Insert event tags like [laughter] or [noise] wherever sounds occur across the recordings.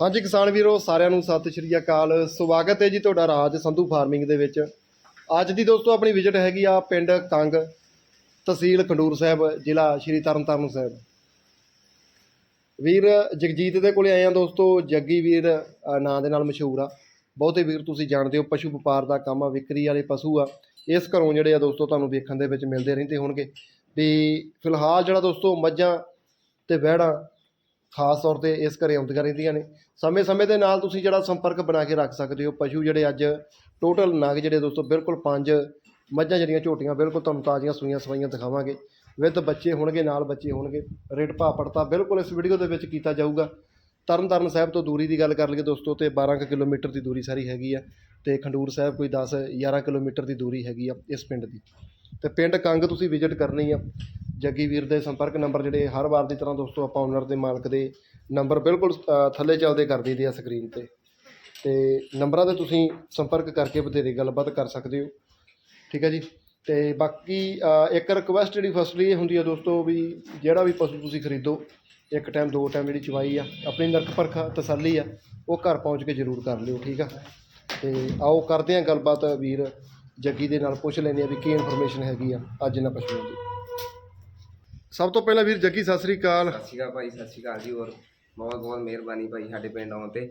ਹਾਂਜੀ ਕਿਸਾਨ ਵੀਰੋ, ਸਾਰਿਆਂ ਨੂੰ ਸਤਿ ਸ਼੍ਰੀ ਅਕਾਲ। ਸਵਾਗਤ ਹੈ ਜੀ ਤੁਹਾਡਾ ਰਾਜ ਸੰਧੂ ਫਾਰਮਿੰਗ ਦੇ ਵਿੱਚ। ਅੱਜ ਦੀ ਦੋਸਤੋ, ਆਪਣੀ ਵਿਜ਼ਿਟ ਹੈਗੀ ਆ ਪਿੰਡ ਕੰਗ ਤਹਿਸੀਲ ਖੰਡੂਰ ਸਾਹਿਬ, ਜ਼ਿਲ੍ਹਾ ਸ਼੍ਰੀ ਤਰਨਤਾਰਨ ਸਾਹਿਬ। ਵੀਰ, ਜਗਜੀਤ ਦੇ ਕੋਲੇ ਆਏ ਆ ਦੋਸਤੋ, ਜੱਗੀ ਵੀਰ ਨਾਂ ਦੇ ਨਾਲ ਮਸ਼ਹੂਰ ਆ। ਬਹੁਤੇ ਵੀਰ ਤੁਸੀਂ ਜਾਣਦੇ ਹੋ, ਪਸ਼ੂ ਵਪਾਰ ਦਾ ਕੰਮ ਆ, ਵਿਕਰੀ ਵਾਲੇ ਪਸ਼ੂ ਆ। ਇਸ ਘਰੋਂ ਜਿਹੜੇ ਆ ਦੋਸਤੋ, ਤੁਹਾਨੂੰ ਵੇਖਣ ਦੇ ਵਿੱਚ ਮਿਲਦੇ ਰਹਿੰਦੇ ਹੋਣਗੇ। ਵੀ ਫਿਲਹਾਲ ਜਿਹੜਾ ਦੋਸਤੋ, ਮੱਝਾਂ ਤੇ ਵਹਿੜਾਂ ਖਾਸ ਤੌਰ ਤੇ ਇਸ ਘਰੇ ਆਉਂਦੀਆਂ ਰਹਿੰਦੀਆਂ ਨੇ। ਸਮੇਂ-ਸਮੇਂ ਦੇ ਨਾਲ ਤੁਸੀਂ ਜਿਹੜਾ ਸੰਪਰਕ ਬਣਾ ਕੇ ਰੱਖ ਸਕਦੇ ਹੋ, ਪਸ਼ੂ ਜਿਹੜੇ ਅੱਜ ਟੋਟਲ ਨਗ ਜਿਹੜੇ ਦੋਸਤੋ, ਬਿਲਕੁਲ ਪੰਜ ਮੱਝਾਂ ਜਿਹੜੀਆਂ ਝੋਟੀਆਂ, ਬਿਲਕੁਲ ਤੁਹਾਨੂੰ ਤਾਜ਼ੀਆਂ ਸੂਈਆਂ ਸਵਾਈਆਂ ਦਿਖਾਵਾਂਗੇ। ਵਿਦ ਬੱਚੇ ਹੋਣਗੇ, ਨਾਲ ਬੱਚੇ ਹੋਣਗੇ, ਰੇਟ ਭਾਅ ਪੜਤਾ ਬਿਲਕੁਲ ਇਸ ਵੀਡੀਓ ਦੇ ਵਿੱਚ ਕੀਤਾ ਜਾਊਗਾ। ਤਰਨਤਾਰਨ ਸਾਹਿਬ ਤੋਂ ਦੂਰੀ ਦੀ ਗੱਲ ਕਰ ਲਈਏ ਦੋਸਤੋ, ਤੇ 12 ਕੁ ਕਿਲੋਮੀਟਰ ਦੀ ਦੂਰੀ ਸਾਰੀ ਹੈਗੀ ਆ, ਤੇ ਖੰਡੂਰ ਸਾਹਿਬ ਕੋਈ 10 11 ਕਿਲੋਮੀਟਰ ਦੀ ਦੂਰੀ ਹੈਗੀ ਆ ਇਸ ਪਿੰਡ ਦੀ। ਤੇ ਪਿੰਡ ਕੰਗ ਤੁਸੀਂ ਵਿਜ਼ਿਟ ਕਰਨੀ ਆ। ਜੱਗੀ ਵੀਰ ਦੇ ਸੰਪਰਕ ਨੰਬਰ ਜਿਹੜੇ ਹਰ ਵਾਰ ਦੀ ਤਰ੍ਹਾਂ ਦੋਸਤੋ ਆਪਾਂ ਓਨਰ ਦੇ ਮਾਲਕ ਦੇ ਨੰਬਰ ਬਿਲਕੁਲ ਥੱਲੇ ਚੱਲਦੇ ਕਰ ਦਈਦੇ ਆ ਸਕਰੀਨ ਤੇ। ਤੇ ਨੰਬਰਾਂ ਤੇ ਤੁਸੀਂ ਸੰਪਰਕ ਕਰਕੇ ਬਥੇਰੀ ਗੱਲਬਾਤ ਕਰ ਸਕਦੇ ਹੋ। ਠੀਕ ਹੈ ਜੀ? ਤੇ ਬਾਕੀ ਇੱਕ ਰਿਕੁਐਸਟ ਜਿਹੜੀ ਫਸਲੀ ਇਹ ਹੁੰਦੀ ਹੈ ਦੋਸਤੋ ਵੀ ਜਿਹੜਾ ਵੀ ਪਸ਼ੂ ਤੁਸੀਂ ਖਰੀਦੋ, ਇੱਕ ਟਾਈਮ ਦੋ ਟਾਈਮ ਜਿਹੜੀ ਚਵਾਈ ਆ, ਆਪਣੀ ਨਰਕ ਪਰਖਾ ਤਸੱਲੀ ਆ, ਉਹ ਘਰ ਪਹੁੰਚ ਕੇ ਜ਼ਰੂਰ ਕਰ ਲਿਓ, ਠੀਕ ਆ? ਤੇ ਆਓ ਕਰਦੇ ਹਾਂ ਗੱਲਬਾਤ ਵੀਰ ਜੱਗੀ ਦੇ ਨਾਲ ਪੁੱਛ ਲੈਂਦੇ ਆ ਵੀ ਕੀ ਇਨਫੋਰਮੇਸ਼ਨ ਹੈਗੀ ਆ ਅੱਜ ਇਹਨਾਂ ਪਸ਼ੂਆਂ ਦੀ। ਸਭ ਤੋਂ ਪਹਿਲਾਂ ਵੀਰ ਜੱਗੀ ਸਤਿ ਸ੍ਰੀ ਅਕਾਲ। ਸਤਿ ਸ਼੍ਰੀ ਅਕਾਲ ਭਾਈ ਸਤਿ ਸ਼੍ਰੀ ਅਕਾਲ ਜੀ ਹੋਰ ਬਹੁਤ ਬਹੁਤ ਮਿਹਰਬਾਨੀ ਭਾਈ ਸਾਡੇ ਪਿੰਡ ਆਉਣ ਤੇ।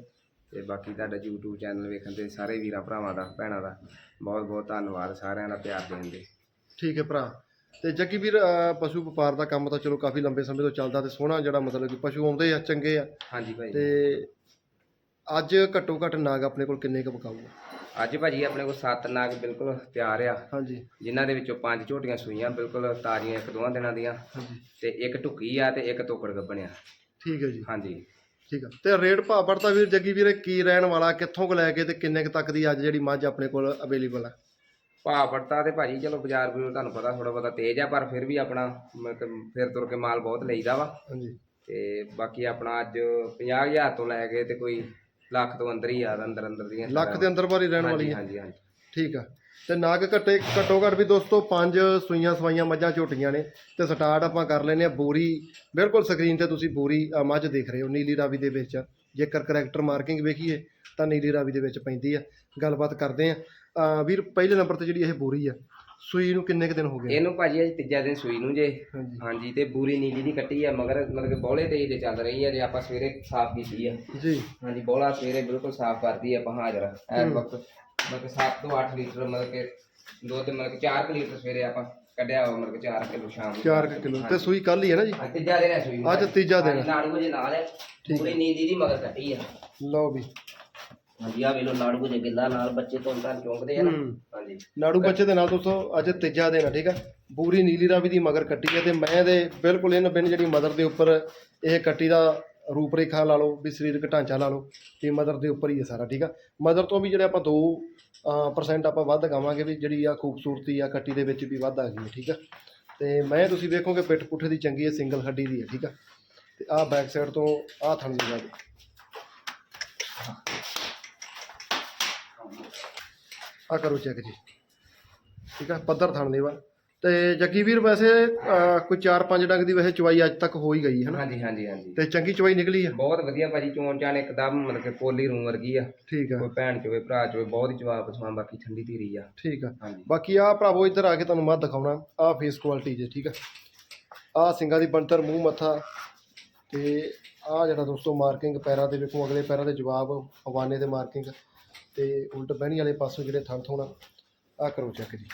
ਤੇ ਬਾਕੀ ਤੁਹਾਡਾ YouTube ਚੈਨਲ ਵੇਖਣ ਤੇ ਸਾਰੇ ਵੀਰਾਂ ਭਰਾਵਾਂ ਦਾ ਭੈਣਾਂ ਦਾ ਬਹੁਤ ਬਹੁਤ ਧੰਨਵਾਦ ਸਾਰਿਆਂ ਦਾ ਪਿਆਰ ਦੇਣ ਦੇ। ਠੀਕ ਹੈ ਭਰਾ। ਤੇ ਜੱਗੀ ਵੀਰ ਪਸ਼ੂ ਵਪਾਰ ਦਾ ਕੰਮ ਤਾਂ ਚਲੋ ਕਾਫੀ ਲੰਬੇ ਸਮੇਂ ਤੋਂ ਚੱਲਦਾ ਤੇ ਸੋਹਣਾ ਜਿਹੜਾ ਮਤਲਬ ਕਿ ਪਸ਼ੂ ਆਉਂਦੇ ਆ ਚੰਗੇ ਆ। ਹਾਂਜੀ ਭਾਈ। ਤੇ ਅੱਜ ਘੱਟੋ ਘੱਟ ਨਾਗ ਆਪਣੇ ਕੋਲ ਕਿੰਨੇ ਕੁ ਬਕਾਊਗਾ ਅੱਜ ਭਾਜੀ ਆਪਣੇ ਕੋਲ ਸੱਤ ਨਾਗ ਬਿਲਕੁਲ ਤਿਆਰ ਆ। ਹਾਂਜੀ। ਜਿਨ੍ਹਾਂ ਦੇ ਵਿੱਚੋਂ ਪੰਜ ਝੋਟੀਆਂ ਸੂਈਆਂ ਬਿਲਕੁਲ ਤਾਜ਼ੀਆਂ ਇੱਕ ਦੋਵਾਂ ਦਿਨਾਂ ਦੀਆਂ। ਹਾਂਜੀ। ਤੇ ਇੱਕ ਢੁੱਕੀ ਆ ਤੇ ਇੱਕ ਤੋਕੜ ਗੱਬਣਿਆ। ਠੀਕ ਹੈ ਜੀ। ਹਾਂਜੀ। ਠੀਕ ਆ। ਤੇ ਰੇਟ ਭਾਅ ਪੜਤਾ ਵੀਰ ਜੱਗੀ ਵੀਰੇ ਕੀ ਰਹਿਣ ਵਾਲਾ ਕਿੱਥੋਂ ਕੁ ਲੈ ਕੇ ਤੇ ਕਿੰਨੇ ਕੁ ਤੱਕ ਦੀ ਅੱਜ ਜਿਹੜੀ ਮੱਝ ਆਪਣੇ ਕੋਲ ਅਵੇਲੇਬਲ ਆ? ਭਾਅ ਪੜਤਾ ਤੇ ਭਾਜੀ ਚਲੋ ਬਾਜ਼ਾਰ ਵੀ ਤੁਹਾਨੂੰ ਪਤਾ ਥੋੜਾ ਬਹੁਤਾ ਤੇਜ਼ ਆ ਪਰ ਫਿਰ ਵੀ ਆਪਣਾ ਮਤਲਬ ਫਿਰ ਤੁਰ ਕੇ ਮਾਲ ਬਹੁਤ ਲਈਦਾ ਵਾ। ਹਾਂਜੀ। ਤੇ ਬਾਕੀ ਆਪਣਾ ਅੱਜ 50000 ਤੋਂ ਲੈ ਕੇ ਤੇ ਕੋਈ ਲੱਖ ਤੋਂ ਅੰਦਰ ਹੀ ਆ ਅੰਦਰ ਅੰਦਰ ਦੀਆਂ ਲੱਖ ਦੇ ਅੰਦਰ ਬਾਰੀ ਰਹਿਣ ਵਾਲੀ ਹਾਂਜੀ ਹਾਂਜੀ ਹਾਂਜੀ। ਠੀਕ ਆ। ਤੇ ਨਾਗ ਘੱਟੇ ਘੱਟੋ ਘੱਟ ਵੀ ਦੋਸਤੋ ਪੰਜ ਸੂਈਆਂ ਸਵਾਈਆਂ ਮੱਝਾਂ ਝੋਟੀਆਂ ਨੇ। ਤੇ ਸਟਾਰਟ ਆਪਾਂ ਕਰ ਲੈਨੇ ਆ ਬੋਰੀ। ਬਿਲਕੁਲ ਸਕਰੀਨ ਤੇ ਤੁਸੀਂ ਬੋਰੀ ਮੱਝ ਦੇਖ ਰਹੇ ਹੋ ਨੀਲੀ ਰਾਵੀ ਦੇ ਵਿੱਚ। ਜੇਕਰ ਕਰੈਕਟਰ ਮਾਰਕਿੰਗ ਵੇਖੀਏ ਤਾਂ ਨੀਲੀ ਰਾਵੀ ਦੇ ਵਿੱਚ ਪੈਂਦੀ ਆ। ਗੱਲਬਾਤ ਕਰਦੇ ਆ ਵੀਰ ਪਹਿਲੇ ਨੰਬਰ ਤੇ ਜਿਹੜੀ ਇਹ ਬੋਰੀ ਆ ਸੂਈ ਨੂੰ ਕਿੰਨੇ ਕੁ ਦਿਨ ਹੋ ਗਏ? ਇਹਨੂੰ ਭਾਜੀ ਅੱਜ ਤੀਜਾ ਦਿਨ ਸੂਈ ਨੂੰ ਜੇ। ਹਾਂਜੀ। ਹਾਂਜੀ ਤੇ ਬੂਰੀ ਨੀਲੀ ਦੀ ਕੱਟੀ ਆ ਮਗਰ ਮਤਲਬ ਕਿ ਬੋਲੇ ਤੇ ਜੇ ਚੱਲ ਰਹੀ ਆ ਜੇ ਆਪਾਂ ਸਵੇਰੇ ਸਾਫ਼ ਕੀਤੀ ਆ। ਜੀ। ਹਾਂਜੀ ਬੋਲਾ ਸਵੇਰੇ ਬਿਲਕੁਲ ਸਾਫ਼ ਕਰਦੀ ਆ ਆਪਾਂ ਹਾਜ਼ਰ ਐ ਹੂੰ। ਵਕਤ ਮਤਲਬ ਕਿ 7 ਤੋਂ 8 ਲੀਟਰ ਮਤਲਬ ਕਿ ਦੋ ਤੇ ਮਤਲਬ ਕਿ 4 ਲੀਟਰ ਸਵੇਰੇ ਆਪਾਂ ਕੱਢਿਆ ਵਾ ਮਤਲਬ ਕਿ 4 ਕਿਲੋ ਸ਼ਾਮ ਨੂੰ। 4 ਕਿਲੋ। ਤੇ ਸੂਈ ਕੱਲ ਹੀ ਹੈ ਨਾ ਜੀ? ਅੱਜ ਤੀਜਾ ਦਿਨ ਹੈ ਸੂਈ ਨੂੰ। ਅੱਜ ਤੀਜਾ ਦਿਨ। ਹਾਂਜੀ, ਨਾੜੂ ਵਜੇ ਨਾਲ ਹੈ ਪੂਰੀ ਨੀਲੀ ਦੀ ਮਗਰ ਕੱਟੀ ਆ। ਲਓ ਵੀ। ਹਾਂਜੀ ਆ ਵੇਲੋ ਨਾੜੂ ਵਜੇ ਗਿੱਲਾ ਨਾਲ ਬੱਚੇ ਤੋਂ ਤਾਂ ਚੌਂਕਦੇ ਆ ਨਾ। ਹੂੰ। ਹਾਂਜੀ। ਨਾੜੂ ਬੱਚੇ ਦੇ ਨਾਲ ਦੋਸਤੋ ਅੱਜ ਤੀਜਾ ਦਿਨ ਆ ਠੀਕ ਆ? ਪੂਰੀ ਨੀਲੀ ਰਾਵੀ ਦੀ ਮਗਰ ਕੱਟੀ ਹੈ ਤੇ ਮੈਂ ਦੇ ਬਿਲਕੁਲ ਇਹਨਾਂ ਬਿਨ ਜਿਹੜੀ ਮਦਰ ਦੇ ਉੱਪਰ ਇਹ ਕੱਟੀ ਦਾ ਰੂਪ ਰੇਖਾ ਲਾ ਲਓ ਵੀ ਸਰੀਰਕ ਢਾਂਚਾ ਲਾ ਲਓ ਤੇ ਮਦਰ ਦੇ ਉੱਪਰ ਹੀ ਹੈ ਸਾਰਾ ਠੀਕ ਆ? ਮਦਰ ਤੋਂ ਵੀ ਜਿਹੜੇ ਆਪਾਂ 2 ਪਰਸੈਂਟ ਆਪਾਂ ਵੱਧ ਗਾਵਾਂਗੇ ਵੀ ਜਿਹੜੀ ਆ ਖੂਬਸੂਰਤੀ ਆ ਕੱਟੀ ਦੇ ਵਿੱਚ ਵੀ ਵੱਧ ਆ ਗਈ ਹੈ ਠੀਕ ਆ? ਤੇ ਮੈਂ ਤੁਸੀਂ ਵੇਖੋਗੇ ਪਿੱਠ ਪੁੱਠੇ ਦੀ ਚੰਗੀ ਹੈ ਸਿੰਗਲ ਹੱਡੀ ਦੀ ਹੈ ਠੀਕ ਆ? ਤੇ ਆਹ ਬੈਕ ਸਾਈਡ ਤੋਂ ਆਹ ਥਣ ਦੀ ਗੱਲ ਆ ਕਰੋ ਚੈੱਕ ਜੀ। ਠੀਕ ਆ ਪੱਧਰ ਥਣ ਦੇਵਾ ਤੇ ਜੱਗੀ ਵੀਰ ਵੈਸੇ ਅਹ, ਕੋਈ 4-5 ਡੰਗ ਦੀ ਵੈਸੇ ਚਵਾਈ ਅੱਜ ਤੱਕ ਹੋ ਹੀ ਗਈ ਹੈ ਨਾ ਹਾਂਜੀ ਹਾਂਜੀ ਹਾਂਜੀ। ਤੇ ਚੰਗੀ ਚਵਾਈ ਨਿਕਲੀ ਆ? ਬਹੁਤ ਵਧੀਆ ਭਾਜੀ ਚੋਣ ਚਾਣ ਇੱਕਦਮ ਮਤਲਬ ਕਿ ਪੋਲੀ ਰੂਮ ਵਰਗੀ ਆ। ਠੀਕ ਆ। ਕੋਈ ਭੈਣ ਚੋਵੇ ਭਰਾ ਚੋਵੇ ਬਹੁਤ ਹੀ ਜਵਾਬ ਪਸਮਾ ਬਾਕੀ ਠੰਡੀ ਧੀਰੀ ਆ। ਠੀਕ ਆ। ਹਾਂਜੀ। ਬਾਕੀ ਆ ਭਰਾਵੋ ਇੱਧਰ ਆ ਕੇ ਤੁਹਾਨੂੰ ਮੈਂ ਦਿਖਾਉਣਾ ਆ ਫੇਸ ਕੁਆਲਿਟੀ ਜੇ ਠੀਕ ਆ। ਆ ਸਿੰਘਾਂ ਦੀ ਬਣਤਰ ਮੂੰਹ ਮੱਥਾ। ਤੇ ਆ ਜਿਹੜਾ ਦੋਸਤੋ ਮਾਰਕਿੰਗ ਪੈਰਾਂ ਦੇ ਵੇਖੋ ਅਗਲੇ ਪੈਰਾਂ ਦੇ ਜਵਾਬ ਹਵਾਨੇ ਦੇ ਮਾਰਕਿੰਗ ਤੇ ਉਲਟ ਬਹਿਣੀ ਵਾਲੇ ਪਾਸੋਂ ਜਿਹੜੇ ਥਣ ਥੋਣਾ ਆ ਕਰੋ ਚੈੱਕ ਜੀ।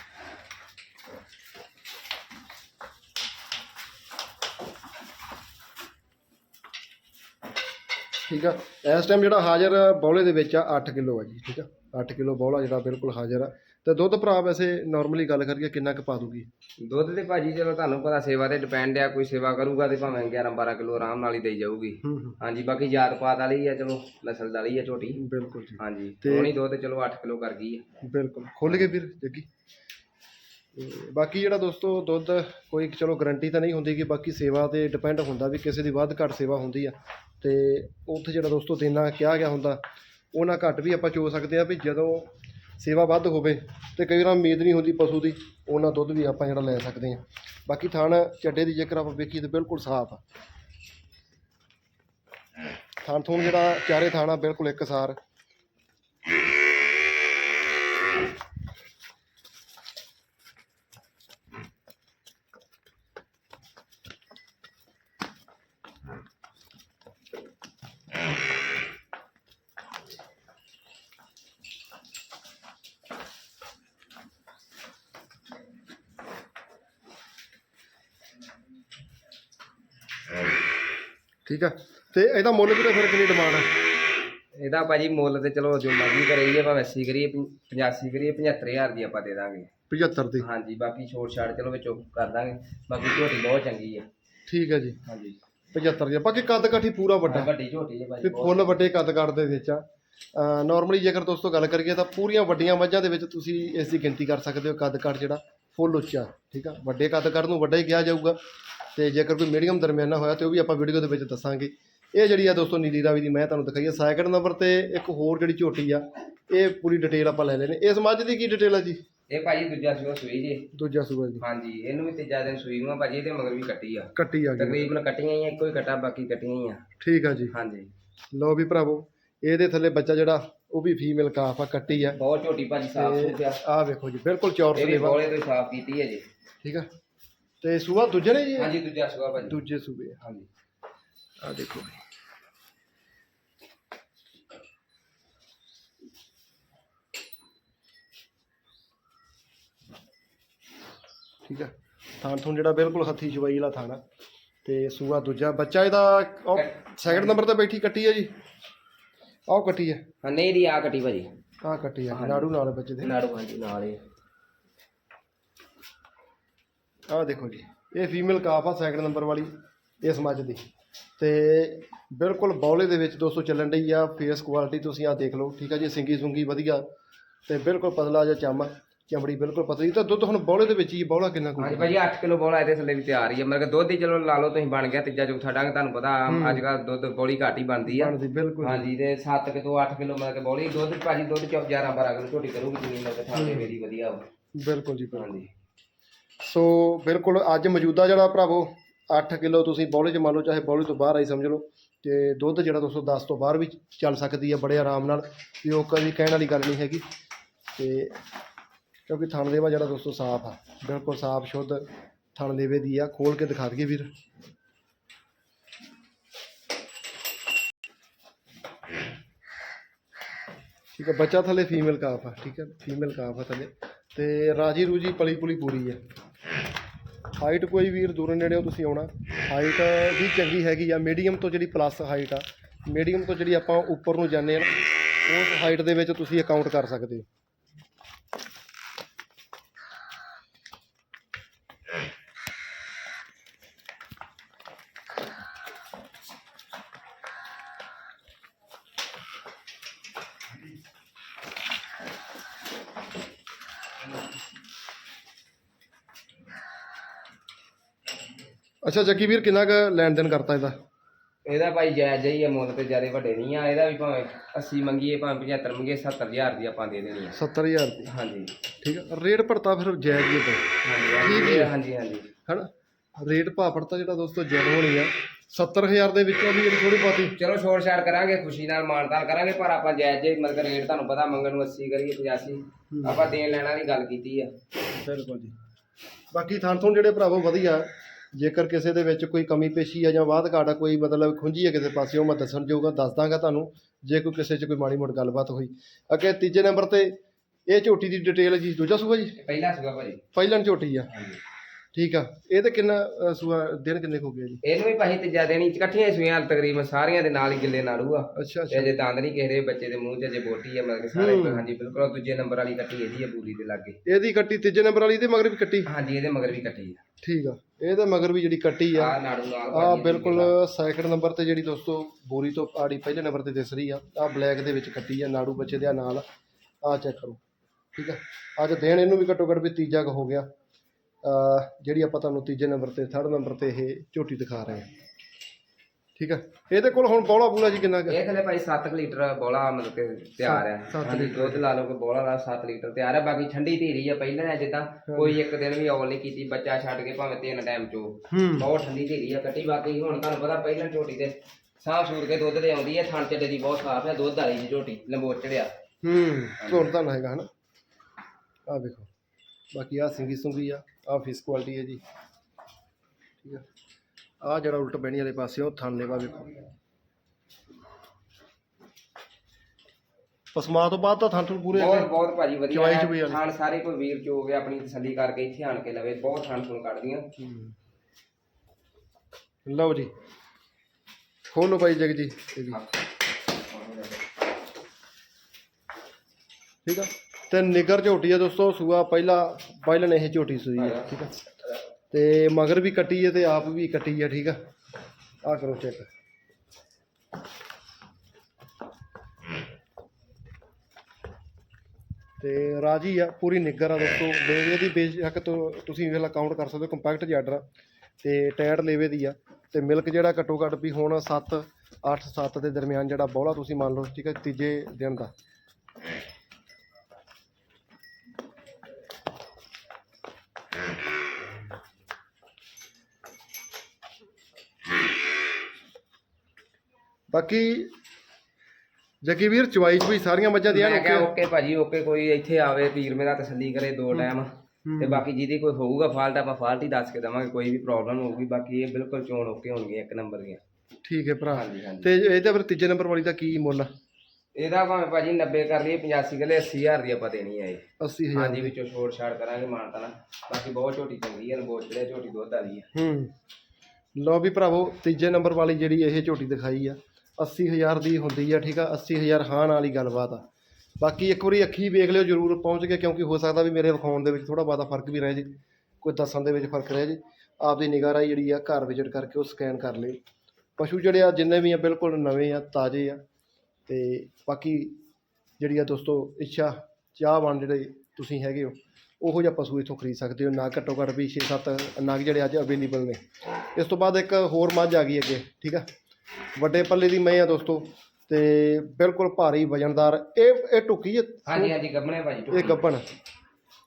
ਠੀਕ ਆ? ਇਸ ਟਾਈਮ ਜਿਹੜਾ ਹਾਜ਼ਰ ਬੌਲੇ ਦੇ ਵਿੱਚ ਆ 8 ਕਿਲੋ ਆ ਜੀ, ਠੀਕ ਆ? 8 ਕਿਲੋ ਬੌਲਾ ਜਿਹੜਾ ਬਿਲਕੁਲ ਹਾਜ਼ਰ ਆ। ਤੇ ਦੁੱਧ ਭਰਾ, ਵੈਸੇ ਨਾਰਮਲੀ ਗੱਲ ਕਰੀਏ ਕਿੰਨਾ ਕੁ ਪਾ ਦੂਗੀ? ਦੁੱਧ ਤੇ ਭਾਜੀ ਚਲੋ ਤੁਹਾਨੂੰ ਪਤਾ ਸੇਵਾ ਤੇ ਡਿਪੈਂਡ ਆ ਕੋਈ ਸੇਵਾ ਕਰੂਗਾ ਤੇ ਭਾਵੇਂ 11 12 ਕਿਲੋ ਆਰਾਮ ਨਾਲ ਹੀ ਦੇਈ ਜਾਊਗੀ। ਹੂੰ ਹੂੰ। ਹਾਂਜੀ ਬਾਕੀ ਜਾਤ ਪਾਤ ਵਾਲੀ ਆ ਚਲੋ ਨਸਲ ਵਾਲੀ ਆ ਝੋਟੀ। ਬਿਲਕੁਲ ਜੀ। ਹਾਂਜੀ ਤੇ- ਦੁੱਧ ਚਲੋ 8 ਕਿਲੋ ਕਰ ਗਈ ਆ। ਬਿਲਕੁਲ। ਖੁੱਲ ਗਏ ਵੀਰ ਜੱਗੀ। ਤੇ ਬਾਕੀ ਜਿਹੜਾ ਦੋਸਤੋ ਦੁੱਧ ਕੋਈ ਚਲੋ ਗਰੰਟੀ ਤਾਂ ਨਹੀਂ ਹੁੰਦੀ ਕਿ ਬਾਕੀ ਸੇਵਾ ਤੇ ਡਿਪੈਂਡ ਹੁੰਦਾ ਵੀ ਕਿਸੇ ਦੀ ਵੱਧ ਘੱਟ ਸੇਵਾ ਹੁੰਦੀ ਆ। ਤੇ ਉੱਥੇ ਜਿਹੜਾ ਦੋਸਤੋ ਦੇਣਾ ਕਿਹਾ ਗਿਆ ਹੁੰਦਾ ਉਹਨਾਂ ਘੱਟ ਵੀ ਆਪਾਂ ਚੋ ਸਕਦੇ ਆ ਵੀ ਜਦੋਂ ਸੇਵਾ ਵੱਧ ਹੋਵੇ ਤੇ ਕਈ ਵਾਰ ਉਮੀਦ ਨਹੀਂ ਹੁੰਦੀ ਪਸ਼ੂ ਦੀ, ਉਹਨਾਂ ਦੁੱਧ ਵੀ ਆਪਾਂ ਜਿਹੜਾ ਲੈ ਸਕਦੇ ਹਾਂ। ਬਾਕੀ ਥਣ ਚੱਡੇ ਦੀ ਜੇਕਰ ਆਪਾਂ ਵੇਖੀਏ ਤਾਂ ਬਿਲਕੁਲ ਸਾਫ਼ ਆ। ਥਣ ਥੂਣ ਜਿਹੜਾ ਚਾਰੇ ਥਾਣਾ ਬਿਲਕੁਲ ਇੱਕਸਾਰ ਠੀਕ ਆ? ਤੇ ਇਹਦਾ ਮੁੱਲ ਵੀਰੇ ਫਿਰ ਕਿੰਨੀ ਡਿਮਾਂਡ ਹੈ ਇਹਦਾ ਭਾਜੀ ਮੁੱਲ ਤੇ ਚਲੋ ਜੋ ਮਰਜ਼ੀ ਕਰੀਏ ਭਾਵੇਂ 80 ਕਰੀਏ 85 ਕਰੀਏ 75000 ਦੀ ਆਪਾਂ ਦੇ ਦਾਂਗੇ। 75 ਦੀ। ਹਾਂਜੀ ਬਾਕੀ ਛੋਟ ਛਾੜ ਚਲੋ ਵਿੱਚੋਂ ਕਰ ਦਾਂਗੇ। ਬਾਕੀ ਝੋਟੀ ਬਹੁਤ ਚੰਗੀ ਹੈ ਠੀਕ ਹੈ ਜੀ। ਹਾਂਜੀ। 75 ਦੀ ਬਾਕੀ ਕੱਦ ਕਾਠੀ ਪੂਰਾ ਵੱਡਾ। ਵੱਡੀ ਝੋਟੀ ਹੈ ਤੇ ਭਾਜੀ ਬਹੁਤ ਫੁੱਲ ਵੱਡੇ। ਕੱਦ ਕਾਠ ਦੇ ਵਿੱਚ ਆ। ਨਾਰਮਲੀ ਜੇਕਰ ਦੋਸਤੋ ਗੱਲ ਕਰੀਏ ਤਾਂ ਪੂਰੀਆਂ ਵੱਡੀਆਂ ਮੱਝਾਂ ਦੇ ਵਿੱਚ ਤੁਸੀਂ ਇਸ ਦੀ ਗਿਣਤੀ ਕਰ ਸਕਦੇ ਹੋ ਕੱਦ ਕਾਠ ਜਿਹੜਾ ਫੁੱਲ ਉੱਚਾ ਠੀਕ ਆ? ਵੱਡੇ ਕੱਦ ਕਾਠ ਨੂੰ ਵੱਡਾ ਹੀ ਕਿਹਾ ਜਾਊਗਾ। ਤੇ ਜੇਕਰ ਕੋਈ ਮੀਡੀਅਮ ਦਰਮਿਆਨਾ ਹੋਇਆ ਤੇ ਉਹ ਵੀ ਆਪਾਂ ਵੀਡੀਓ ਦੇ ਵਿੱਚ ਦੱਸਾਂਗੇ। ਇਹ ਜਿਹੜੀ ਆ ਦੋਸਤੋ ਨੀਲੀ ਰਾਵੀ ਦੀ ਮੈਂ ਤੁਹਾਨੂੰ ਦਿਖਾਈ ਹੈ ਸੈਕਿੰਡ ਨੰਬਰ ਤੇ ਇੱਕ ਹੋਰ ਜਿਹੜੀ ਝੋਟੀ ਆ ਇਹ ਪੂਰੀ ਡਿਟੇਲ ਆਪਾਂ ਲੈ ਲੈਨੇ ਇਸ ਮੱਝ ਦੀ ਕੀ ਡਿਟੇਲ ਆ ਜੀ? ਇਹ ਭਾਜੀ ਦੂਜਾ ਸੂਆ ਸੂਈ ਜੇ। ਦੂਜਾ ਸੂਬਾ ਜੀ। ਹਾਂਜੀ ਇਹਨੂੰ ਵੀ ਤੀਜਾ ਦਿਨ ਸੂਈ ਨੂੰ ਆ ਭਾਜੀ ਇਹਦੇ ਮਗਰ ਵੀ ਕੱਟੀ ਆ। ਕੱਟੀ ਆ ਗਈ। ਤਕਰੀਬਨ ਕੱਟੀਆਂ ਹੀ ਆ ਇੱਕੋ ਹੀ ਕੱਟਾ ਬਾਕੀ ਕੱਟੀਆਂ ਹੀ ਆ। ਠੀਕ ਆ ਜੀ। ਹਾਂਜੀ। ਲਓ ਵੀ ਭਰਾਵੋ ਇਹਦੇ ਥੱਲੇ ਬੱਚਾ ਜਿਹੜਾ ਉਹ ਵੀ ਫੀਮੇਲ ਕਾਫ ਆ ਕੱਟੀ ਆ। ਬਹੁਤ ਝੋਟੀ ਭਾਜੀ ਸਾਫ਼ ਸੁਥਰੀ ਆ। ਵੇਖੋ ਜੀ ਬਿਲਕੁਲ ਚੌਰਸ ਲੇਵਾ ਬੋਲੇ ਤੋਂ ਸਾਫ਼ ਕੀਤੀ ਹੈ ਜੀ। ਠੀਕ ਆ। ਤੇ ਸੂਆ ਦੂਜੇ ਨੇ ਜੀ ਹਾਂਜੀ ਦੂਜਾ ਸੂਆ ਭਾਜੀ। ਦੂਜੇ ਸੂਬੇ ਆ ਹਾਂਜੀ। ਆਹ ਦੇਖੋ ਠੀਕ ਆ। ਥਾਣ ਥੁਣ ਜਿਹੜਾ ਬਿਲਕੁਲ ਹੱਥੀ ਚਵਾਈ ਵਾਲਾ ਥਾਣਾ ਤੇ ਸੂਆ ਦੂਜਾ ਬੱਚਾ ਇਹਦਾ ਸੈਕਿੰਡ ਨੰਬਰ ਤੇ ਬੈਠੀ ਕੱਟੀ ਆ ਜੀ? ਆਹ ਕੱਟੀ ਆ। ਹਾਂ ਨਹੀਂ ਦੀ ਆ ਕੱਟੀ ਭਾਜੀ। ਆਹ ਕੱਟੀ ਆ ਨਾੜੂ ਨਾਲ ਬੱਚੇ ਦੇ। ਨਾੜੂ ਹਾਂਜੀ ਨਾਲ ਹੀ ਆਹ ਦੇਖੋ ਜੀ ਇਹ ਫੀਮੇਲ ਕਾਫ ਆ ਸੈਕਿੰਡ ਨੰਬਰ ਵਾਲੀ ਇਸ ਮੱਝ ਦੀ। ਤੇ ਬਿਲਕੁਲ ਬੌਲੇ ਦੇ ਵਿੱਚ ਦੋਸਤੋ ਚੱਲਣ ਡਈ ਆ ਫੇਸ ਕੁਆਲਿਟੀ ਤੁਸੀਂ ਆ ਦੇਖ ਲਓ ਠੀਕ ਆ ਜੀ ਸਿੰਗੀ ਸੁੰਗੀ ਵਧੀਆ ਤੇ ਬਿਲਕੁਲ ਪਤਲਾ ਜਿਹਾ ਚਮ ਚਮੜੀ ਬਿਲਕੁਲ ਪਤਲੀ। ਤਾਂ ਦੁੱਧ ਹੁਣ ਬੌਲੇ ਦੇ ਵਿੱਚ ਹੀ ਬੌਲਾ ਕਿੰਨਾ ਕੁ ਹਾਂਜੀ ਭਾਜੀ 8 ਕਿਲੋ ਬੋਲਾ ਇਹਦੇ ਥੱਲੇ ਵੀ ਤਿਆਰ ਹੀ ਹੈ ਮਤਲਬ ਕਿ ਦੁੱਧ ਹੀ ਚਲੋ ਲਾ ਲਓ ਤੁਸੀਂ ਬਣ ਗਿਆ ਤੀਜਾ ਚੌਥਾ ਡੰਗ ਤੁਹਾਨੂੰ ਪਤਾ ਅੱਜ ਕੱਲ ਦੁੱਧ ਬੋਲੀ ਘੱਟ ਹੀ ਬਣਦੀ ਆ। ਬਣਦੀ ਬਿਲਕੁਲ ਹਾਂਜੀ ਤੇ 7 ਕਿ ਤੋਂ 8 ਕਿਲੋ ਮਤਲਬ ਕਿ ਬੋਲੀ ਦੁੱਧ ਭਾਜੀ ਦੁੱਧ ਚ 11 12 ਕਿਲੋ ਝੋਟੀ ਕਰੂਗੀ ਜ਼ਮੀਨ ਨਾਲ ਥਾਲੇ ਮੇਰੀ ਵਧੀਆ। ਬਿਲਕੁਲ ਜੀ। ਹਾਂਜੀ। ਸੋ ਬਿਲਕੁਲ ਅੱਜ ਮੌਜੂਦਾ ਜਿਹੜਾ ਭਰਾਵੋ 8 ਕਿਲੋ ਤੁਸੀਂ ਬੌਲੇ 'ਚ ਮੰਨ ਲਓ, ਚਾਹੇ ਬੌਲੇ ਤੋਂ ਬਾਹਰ ਆਈ ਸਮਝ ਲਓ, ਤੇ ਦੁੱਧ ਜਿਹੜਾ ਦੋਸਤੋ 10 ਤੋਂ ਬਾਹਰ ਵੀ ਚੱਲ ਸਕਦੀ ਹੈ ਬੜੇ ਆਰਾਮ ਨਾਲ, ਵੀ ਉਹ ਕਦੀ ਕਹਿਣ ਵਾਲੀ ਗੱਲ ਨਹੀਂ ਹੈਗੀ। ਤੇ ਕਿਉਂਕਿ ਥਣ ਦੇਵਾ ਜਿਹੜਾ ਦੋਸਤੋ ਸਾਫ਼ ਆ, ਬਿਲਕੁਲ ਸਾਫ਼, ਸ਼ੁੱਧ ਥਣ ਦੇਵੇ ਦੀ ਆ, ਖੋਲ ਕੇ ਦਿਖਾ ਦਈਏ ਵੀਰ। ਠੀਕ ਹੈ ਬੱਚਾ ਥੱਲੇ ਫੀਮੇਲ ਕਾਫ ਆ, ਠੀਕ ਹੈ ਫੀਮੇਲ ਕਾਫ ਆ ਥੱਲੇ। ਤੇ ਰਾਜੀ ਰੂਜੀ ਪਲੀ ਪੁਲੀ ਪੂਰੀ ਹੈ ਹਾਈਟ ਕੋਈ ਵੀਰ ਦੂਰ ਨੇੜਿਓਂ ਤੁਸੀਂ ਆਉਣਾ। ਹਾਈਟ ਵੀ ਚੰਗੀ ਹੈਗੀ ਆ। ਮੀਡੀਅਮ ਤੋਂ ਜਿਹੜੀ ਪਲੱਸ ਹਾਈਟ ਆ। ਮੀਡੀਅਮ ਤੋਂ ਜਿਹੜੀ ਆਪਾਂ ਉੱਪਰ ਨੂੰ ਜਾਂਦੇ ਆ, ਉਸ ਹਾਈਟ ਦੇ ਵਿੱਚ ਤੁਸੀਂ ਅਕਾਊਂਟ ਕਰ ਸਕਦੇ ਹੋ। ਅੱਛਾ ਜੱਗੀ ਵੀਰ ਕਿੰਨਾ ਕੁ ਲੈਣ ਦੇਣ ਕਰਤਾ ਇਹਦਾ? ਇਹਦਾ ਭਾਈ ਜਾਇਜ਼ ਹੀ ਆ ਮੁੱਲ ਤੇ ਜ਼ਿਆਦਾ ਵੱਡੇ ਨਹੀਂ ਆ। ਇਹਦਾ ਵੀ ਭਾਵੇਂ 80 ਮੰਗੀਏ ਭਾਵੇਂ 75 ਮੰਗੀਏ 70000 ਦੀ ਆਪਾਂ ਦੇ ਦੇਣੀ ਆ। 70000 ਦੀ? ਹਾਂਜੀ। ਠੀਕ ਆ ਰੇਟ ਭਰਤਾ ਫਿਰ ਜਾਇਜ਼ ਹੀ ਹੈ ਹਾਂਜੀ ਹਾਂਜੀ ਇਹ- ਹਾਂਜੀ ਹਾਂਜੀ। ਹਨਾ? ਰੇਟ ਭਾਅ ਭਰਤਾ ਜਿਹੜਾ ਦੋਸਤੋ ਜੈਨੂਅਨ ਹੀ ਆ। 70000 ਦੇ ਵਿੱਚੋਂ ਵੀ ਥੋੜੀ ਬਹੁਤੀ। ਚਲੋ ਛੋੜ ਛਾੜ ਕਰਾਂਗੇ ਖੁਸ਼ੀ ਨਾਲ ਮਾਨਤਾਨ ਕਰਾਂਗੇ ਪਰ ਆਪਾਂ ਜਾਇਜ਼ ਜੇ ਮਤਲਬ ਰੇਟ ਤੁਹਾਨੂੰ ਪਤਾ ਮੰਗਣ ਨੂੰ 80 ਕਰੀਏ 85 ਆਪਾਂ ਦੇਣ ਲੈਣਾ ਦੀ ਗੱਲ ਕੀਤੀ ਆ। ਬਿਲਕੁਲ ਜੀ। ਬਾਕੀ ਥਾਂ ਥੋਂ ਜਿਹੜੇ ਭਰਾਵੋ ਵਧੀਆ। ਜੇਕਰ ਕਿਸੇ ਦੇ ਵਿੱਚ ਕੋਈ ਕਮੀ ਪੇਸ਼ੀ ਆ ਜਾਂ ਵਾਧ ਘਾਟ ਆ ਕੋਈ ਮਤਲਬ ਖੁੰਝੀ ਆ ਕਿਸੇ ਪਾਸੇ ਉਹ ਮੈਂ ਦੱਸਣ ਜੋਗਾ ਦੱਸ ਦਾਂਗਾ ਤੁਹਾਨੂੰ ਜੇ ਕੋਈ ਕਿਸੇ 'ਚ ਕੋਈ ਮਾੜੀ ਮੋਟੀ ਗੱਲਬਾਤ ਹੋਈ। ਅੱਗੇ ਤੀਜੇ ਨੰਬਰ ਤੇ ਇਹ ਝੋਟੀ ਦੀ ਡਿਟੇਲ ਜੀ ਦੂਜਾ ਸੂਆ ਜੀ? ਪਹਿਲਾ ਸੀਗਾ ਭਾਜੀ। ਪਹਿਲਾਂ ਝੋਟੀ ਆ। ਠੀਕ ਆ। ਇਹ ਤੇ ਕਿੰਨਾ ਅ, ਸੂਆ ਦਿਨ ਕਿੰਨੇ ਕੁ ਹੋ ਗਏ ਜੀ? ਇਹਨੂੰ ਵੀ ਭਾਜੀ ਤੀਜਾ ਦੇਣੀ ਇਕੱਠੀਆਂ ਹੀ ਸੂਈਆਂ ਤਕਰੀਬਨ ਸਾਰੀਆਂ ਦੇ ਨਾਲ ਹੀ ਗਿੱਲੇ ਨਾੜੂ ਆ। ਅੱਛਾ ਤੇ ਅੱਛਾ ਅਜੇ ਦੰਦ ਨਹੀਂ ਕਿਸੇ ਦੇ ਬੱਚੇ ਦੇ ਮੂੰਹ 'ਚ ਅਜੇ ਬੋਟੀ ਆ ਮਤਲਬ ਕਿ ਸਾਰੇ ਹਾਂਜੀ ਬਿਲਕੁਲ ਉਹ ਦੂਜੇ ਨੰਬਰ ਵਾਲੀ ਕੱਟੀ ਇਹਦੀ ਆ ਪੂਰੀ ਦੇ ਲਾਗੇ। ਇਹਦੀ ਕੱਟੀ ਤੀਜੇ ਨੰਬਰ ਵਾਲੀ ਤੇ ਮਗਰ ਵੀ ਕੱਟੀ ਹਾਂਜੀ ਇਹਦੇ ਮਗਰ ਵੀ ਕੱਟੀ ਆ। ਠੀਕ ਆ। ਇਹਦੇ ਮਗਰ ਵੀ ਜਿਹੜੀ ਕੱਟੀ ਆ। ਆ ਨਾੜੂ ਨਾਲ ਆ ਭਾਜੀ ਬਿਲਕੁਲ ਸੈਕਿੰਡ ਨੰਬਰ ਤੇ ਜਿਹੜੀ ਦੋਸਤੋ ਬੋਰੀ ਤੋਂ ਆੜੀ ਪਹਿਲੇ ਨੰਬਰ ਤੇ ਦਿਸ ਰਹੀ ਆ। ਆ ਬਲੈਕ ਦੇ ਵਿੱਚ ਕੱਟੀ ਆ ਨਾੜੂ ਬੱਚੇ ਦੇ ਨਾਲ। ਆ ਚੈੱਕ ਕਰੋ। ਠੀਕ ਆ। ਅੱਜ ਦੇਣ ਇਹਨੂੰ ਵੀ ਘੱਟੋ ਘੱਟ ਵੀ ਤੀਜਾ ਕੁ ਹੋ ਗਿਆ। ਜਿਹੜੀ ਆਪਾਂ ਤੁਹਾਨੂੰ ਤੀਜੇ ਨੰਬਰ ਤੇ ਥਰਡ ਨੰਬਰ ਤੇ ਇਹ ਝੋਟੀ ਦਿਖਾ ਰਹੇ ਆ ਠੀਕ ਆ? ਇਹਦੇ ਕੋਲ ਹੁਣ ਬੌਲਾ ਬੂਲਾ ਜੀ ਕਿੰਨਾ ਇਹ ਥਲੇ ਭਾਈ 7 ਲੀਟਰ ਬੋਲਾ ਮਤਲਬ ਕਿ ਤਿਆਰ ਆ ਸੱਤ ਹਾਂਜੀ ਦੁੱਧ ਲਾ ਲਓ ਕਿ ਬੋਲਾ ਦਾ 7 ਲੀਟਰ ਤਿਆਰ ਆ ਬਾਕੀ ਠੰਡੀ ਧੀਰੀ ਆ ਪਹਿਲਾਂ ਆ ਜਿੱਦਾਂ ਕੋਈ ਇੱਕ ਦਿਨ ਵੀ ਔਲ ਨਹੀਂ ਕੀਤੀ ਬੱਚਾ ਛੱਡ ਕੇ ਭਾਵੇਂ ਤਿੰਨ ਟਾਈਮ ਚੋ। ਹੂੰ। ਬਹੁਤ ਠੰਡੀ ਧੀਰੀ ਆ ਕੱਟੀ ਬਾਕੀ ਹੁਣ ਤੁਹਾਨੂੰ ਪਤਾ ਪਹਿਲਾਂ ਝੋਟੀ ਦੇ ਸਾਫ਼ ਸੂਰ ਕੇ ਦੁੱਧ ਦੇ ਆਉਂਦੀ ਹੈ ਥਣ ਚੱਡੇ ਦੀ ਬਹੁਤ ਸਾਫ਼ ਹੈ ਦੁੱਧ ਵਾਲੀ ਜੀ ਝੋਟੀ ਲੰਬੋਟ ਚੜਿਆ। ਹੂੰ ਧੁਰ ਨਾ ਹੈਗਾ ਹਨਾ। ਆ ਵੇਖੋ ਬਾਕੀ ਆ ਸਿੰਗੀ ਸੁੰਗੀ ਆ। ਆ ਫੇਸ ਕੁਆਲਿਟੀ ਹੈ ਜੀ। ਠੀਕ ਆ ਆ ਜਿਹੜਾ ਉਲਟ ਬਹਿਣੀ ਵਾਲੇ ਪਾਸੇ ਉਹ ਥਣ ਲੇਵਾ ਵੇਖੋ। ਪਸਮਾ ਤੋਂ ਬਾਅਦ ਤਾਂ ਥਣ ਪੂਰੇ ਬਹੁਤ ਬਹੁਤ ਭਾਜੀ ਵਧੀਆ ਹੈ। ਥਣ ਸਾਰੇ ਕੋਈ ਵੀਰ ਚੋ ਕੇ ਆਪਣੀ ਤਸੱਲੀ ਕਰਕੇ ਇੱਥੇ ਆਣ ਕੇ ਲਵੇ ਬਹੁਤ ਥਣ ਥਣ ਕੱਢਦੀਆਂ। ਲਓ ਜੀ। ਖੋਲੋ ਭਾਈ ਜਗ ਜੀ। ਇਹ ਵੀ। ਠੀਕ ਆ। ਤੇ ਨਿਗਰ ਝੋਟੀ ਹੈ ਦੋਸਤੋ, ਸੂਆ ਪਹਿਲਾ ਪਹਿਲਨ ਇਹ ਝੋਟੀ ਸੂਈ ਹੈ ਠੀਕ ਹੈ ਤੇ ਮਗਰ ਵੀ ਕੱਟੀ ਹੈ ਤੇ ਆਪ ਵੀ ਕੱਟੀ ਹੈ ਠੀਕ ਆ। ਆ ਕਰੋ ਚੈੱਕ ਤੇ ਰਾਜੀ ਆ, ਪੂਰੀ ਨਿਗਰ ਆ ਦੋਸਤੋ। ਲੇਵੇ ਦੀ ਬੇਸ਼ੱਕ ਤੋਂ, ਤੁਸੀਂ ਵੇਲਾ ਕਾਊਂਟ ਕਰ ਸਕਦੇ ਹੋ ਕੰਪੈਕਟ ਜੈਡਰ ਆ। ਤੇ ਟਾਇਰ ਲੇਵੇ ਦੀ ਆ। ਤੇ ਮਿਲਕ ਜਿਹੜਾ ਘੱਟੋ ਘੱਟ ਵੀ ਹੁਣ 7 8 7 ਦੇ ਦਰਮਿਆਨ ਜਿਹੜਾ ਬੋਲਾ ਤੁਸੀਂ ਮੰਨ ਲਓ, ਠੀਕ ਹੈ ਤੀਜੇ ਦਿਨ ਦਾ। ਬਾਕੀ ਜੱਗੀ ਵੀਰ ਚਵਾਈ ਚ ਵੀ ਸਾਰੀਆਂ ਮੱਝਾਂ ਦੀਆਂ ਮੈਂ ਕਿਹਾ ਓਕੇ ਭਾਜੀ ਓਕੇ ਕੋਈ ਇੱਥੇ ਆਵੇ ਵੀਰ ਮੇਰਾ ਤਸੱਲੀ ਕਰੇ ਦੋ ਟਾਈਮ ਤੇ ਬਾਕੀ ਜਿਹਦੀ ਕੋਈ ਹੋਊਗਾ ਫਾਲਟ ਆਪਾਂ ਫਾਲਟ ਹੀ ਦੱਸ ਕੇ ਦਵਾਂਗੇ ਕੋਈ ਵੀ ਪ੍ਰੋਬਲਮ ਹੋਊਗੀ ਬਾਕੀ ਇਹ ਬਿਲਕੁਲ ਚੋਣ ਓਕੇ ਹੋਣਗੀਆਂ ਇੱਕ ਨੰਬਰ ਦੀਆਂ। ਠੀਕ ਹੈ ਭਰਾ। ਤੇ ਇਹਦੇ ਫਿਰ ਤੀਜੇ ਨੰਬਰ ਵਾਲੀ ਦਾ ਕੀ ਮੁੱਲ ਇਹਦਾ ਭਾਵੇਂ ਭਾਜੀ 90 ਕਰ ਲਈਏ 85 ਕਰ ਲਈਏ 80000 ਦੀ ਆਪਾਂ ਦੇਣੀ ਹੈ ਇਹ। 80000 ਹਾਂਜੀ ਵਿੱਚੋਂ ਛੋੜ ਛਾੜ ਕਰਾਂਗੇ ਮਾਨਤਾ ਨਾਲ ਬਾਕੀ ਬਹੁਤ ਝੋਟੀ ਚੰਗੀ ਹੈ ਬਹੁਤ ਜਿਹੜੇ ਝੋਟੀ ਦੁੱਧ ਵਾਲੀ ਹੈ ਹੂੰ। ਲਓ ਵੀ ਭਰਾਵੋ ਤੀਜੇ ਨੰਬਰ ਵਾਲੀ ਜਿਹੜੀ ਇਹ ਝੋਟੀ ਦਿਖਾਈ ਆ। 80000 ਦੀ ਹੁੰਦੀ ਆ, ਠੀਕ ਆ? 80000 ਨਾਲ ਹੀ ਗੱਲਬਾਤ ਆ। ਬਾਕੀ ਇੱਕ ਵਾਰੀ ਅੱਖੀ ਵੇਖ ਲਿਓ, ਜਰੂਰ ਪਹੁੰਚ ਕੇ, ਕਿਉਂਕਿ ਹੋ ਸਕਦਾ ਵੀ ਮੇਰੇ ਵਿਖਾਉਣ ਦੇ ਵਿੱਚ ਥੋੜਾ ਬਹੁਤਾ ਫ਼ਰਕ ਵੀ ਰਹਿ ਜੀ, ਕੋਈ ਦੱਸਣ ਦੇ ਵਿੱਚ ਫ਼ਰਕ ਰਹਿ ਜੇ। ਆਪਦੀ ਨਿਗਾਹ ਰਾਹੀਂ ਜਿਹੜੀ ਆ, ਘਰ ਵਿਜ਼ਿਟ ਕਰਕੇ ਉਹ ਸਕੈਨ ਕਰ ਲਿਓ। ਪਸ਼ੂ ਜਿਹੜੇ ਆ, ਜਿੰਨੇ ਵੀ ਆ, ਬਿਲਕੁਲ ਨਵੇਂ ਆ, ਤਾਜ਼ੇ ਆ। ਤੇ ਬਾਕੀ ਜਿਹੜੀ ਆ ਦੋਸਤੋ, ਇੱਛਾ, ਚਾਹਵਾਨ ਜਿਹੜੇ ਤੁਸੀਂ ਹੈਗੇ ਹੋ, ਉਹੋ ਜਿਹਾ ਪਸ਼ੂ ਇੱਥੋਂ ਖਰੀਦ ਸਕਦੇ ਹੋ। ਨਾ ਘੱਟੋ ਘੱਟ ਵੀ 6-7 ਨਗ ਜਿਹੜੇ ਅੱਜ ਅਵੇਲੇਬਲ ਨੇ। ਇਸ ਤੋਂ ਬਾਅਦ ਇੱਕ ਹੋਰ ਮੱਝ ਆ ਗਈ ਅੱਗੇ, ਠੀਕ ਆ? ਵੱਡੇ ਪੱਲੇ ਦੀ ਮੈਂ ਆ ਦੋਸਤੋ ਤੇ ਬਿਲਕੁਲ ਭਾਰੀ ਵਜਨਦਾਰ ਇਹ ਇਹ ਟੁੱਕੀ ਹੈ ਹਾਂਜੀ ਹਾਂਜੀ ਗੱਬਣੇ ਭਾਜੀ ਇਹ। ਗੱਬਣ।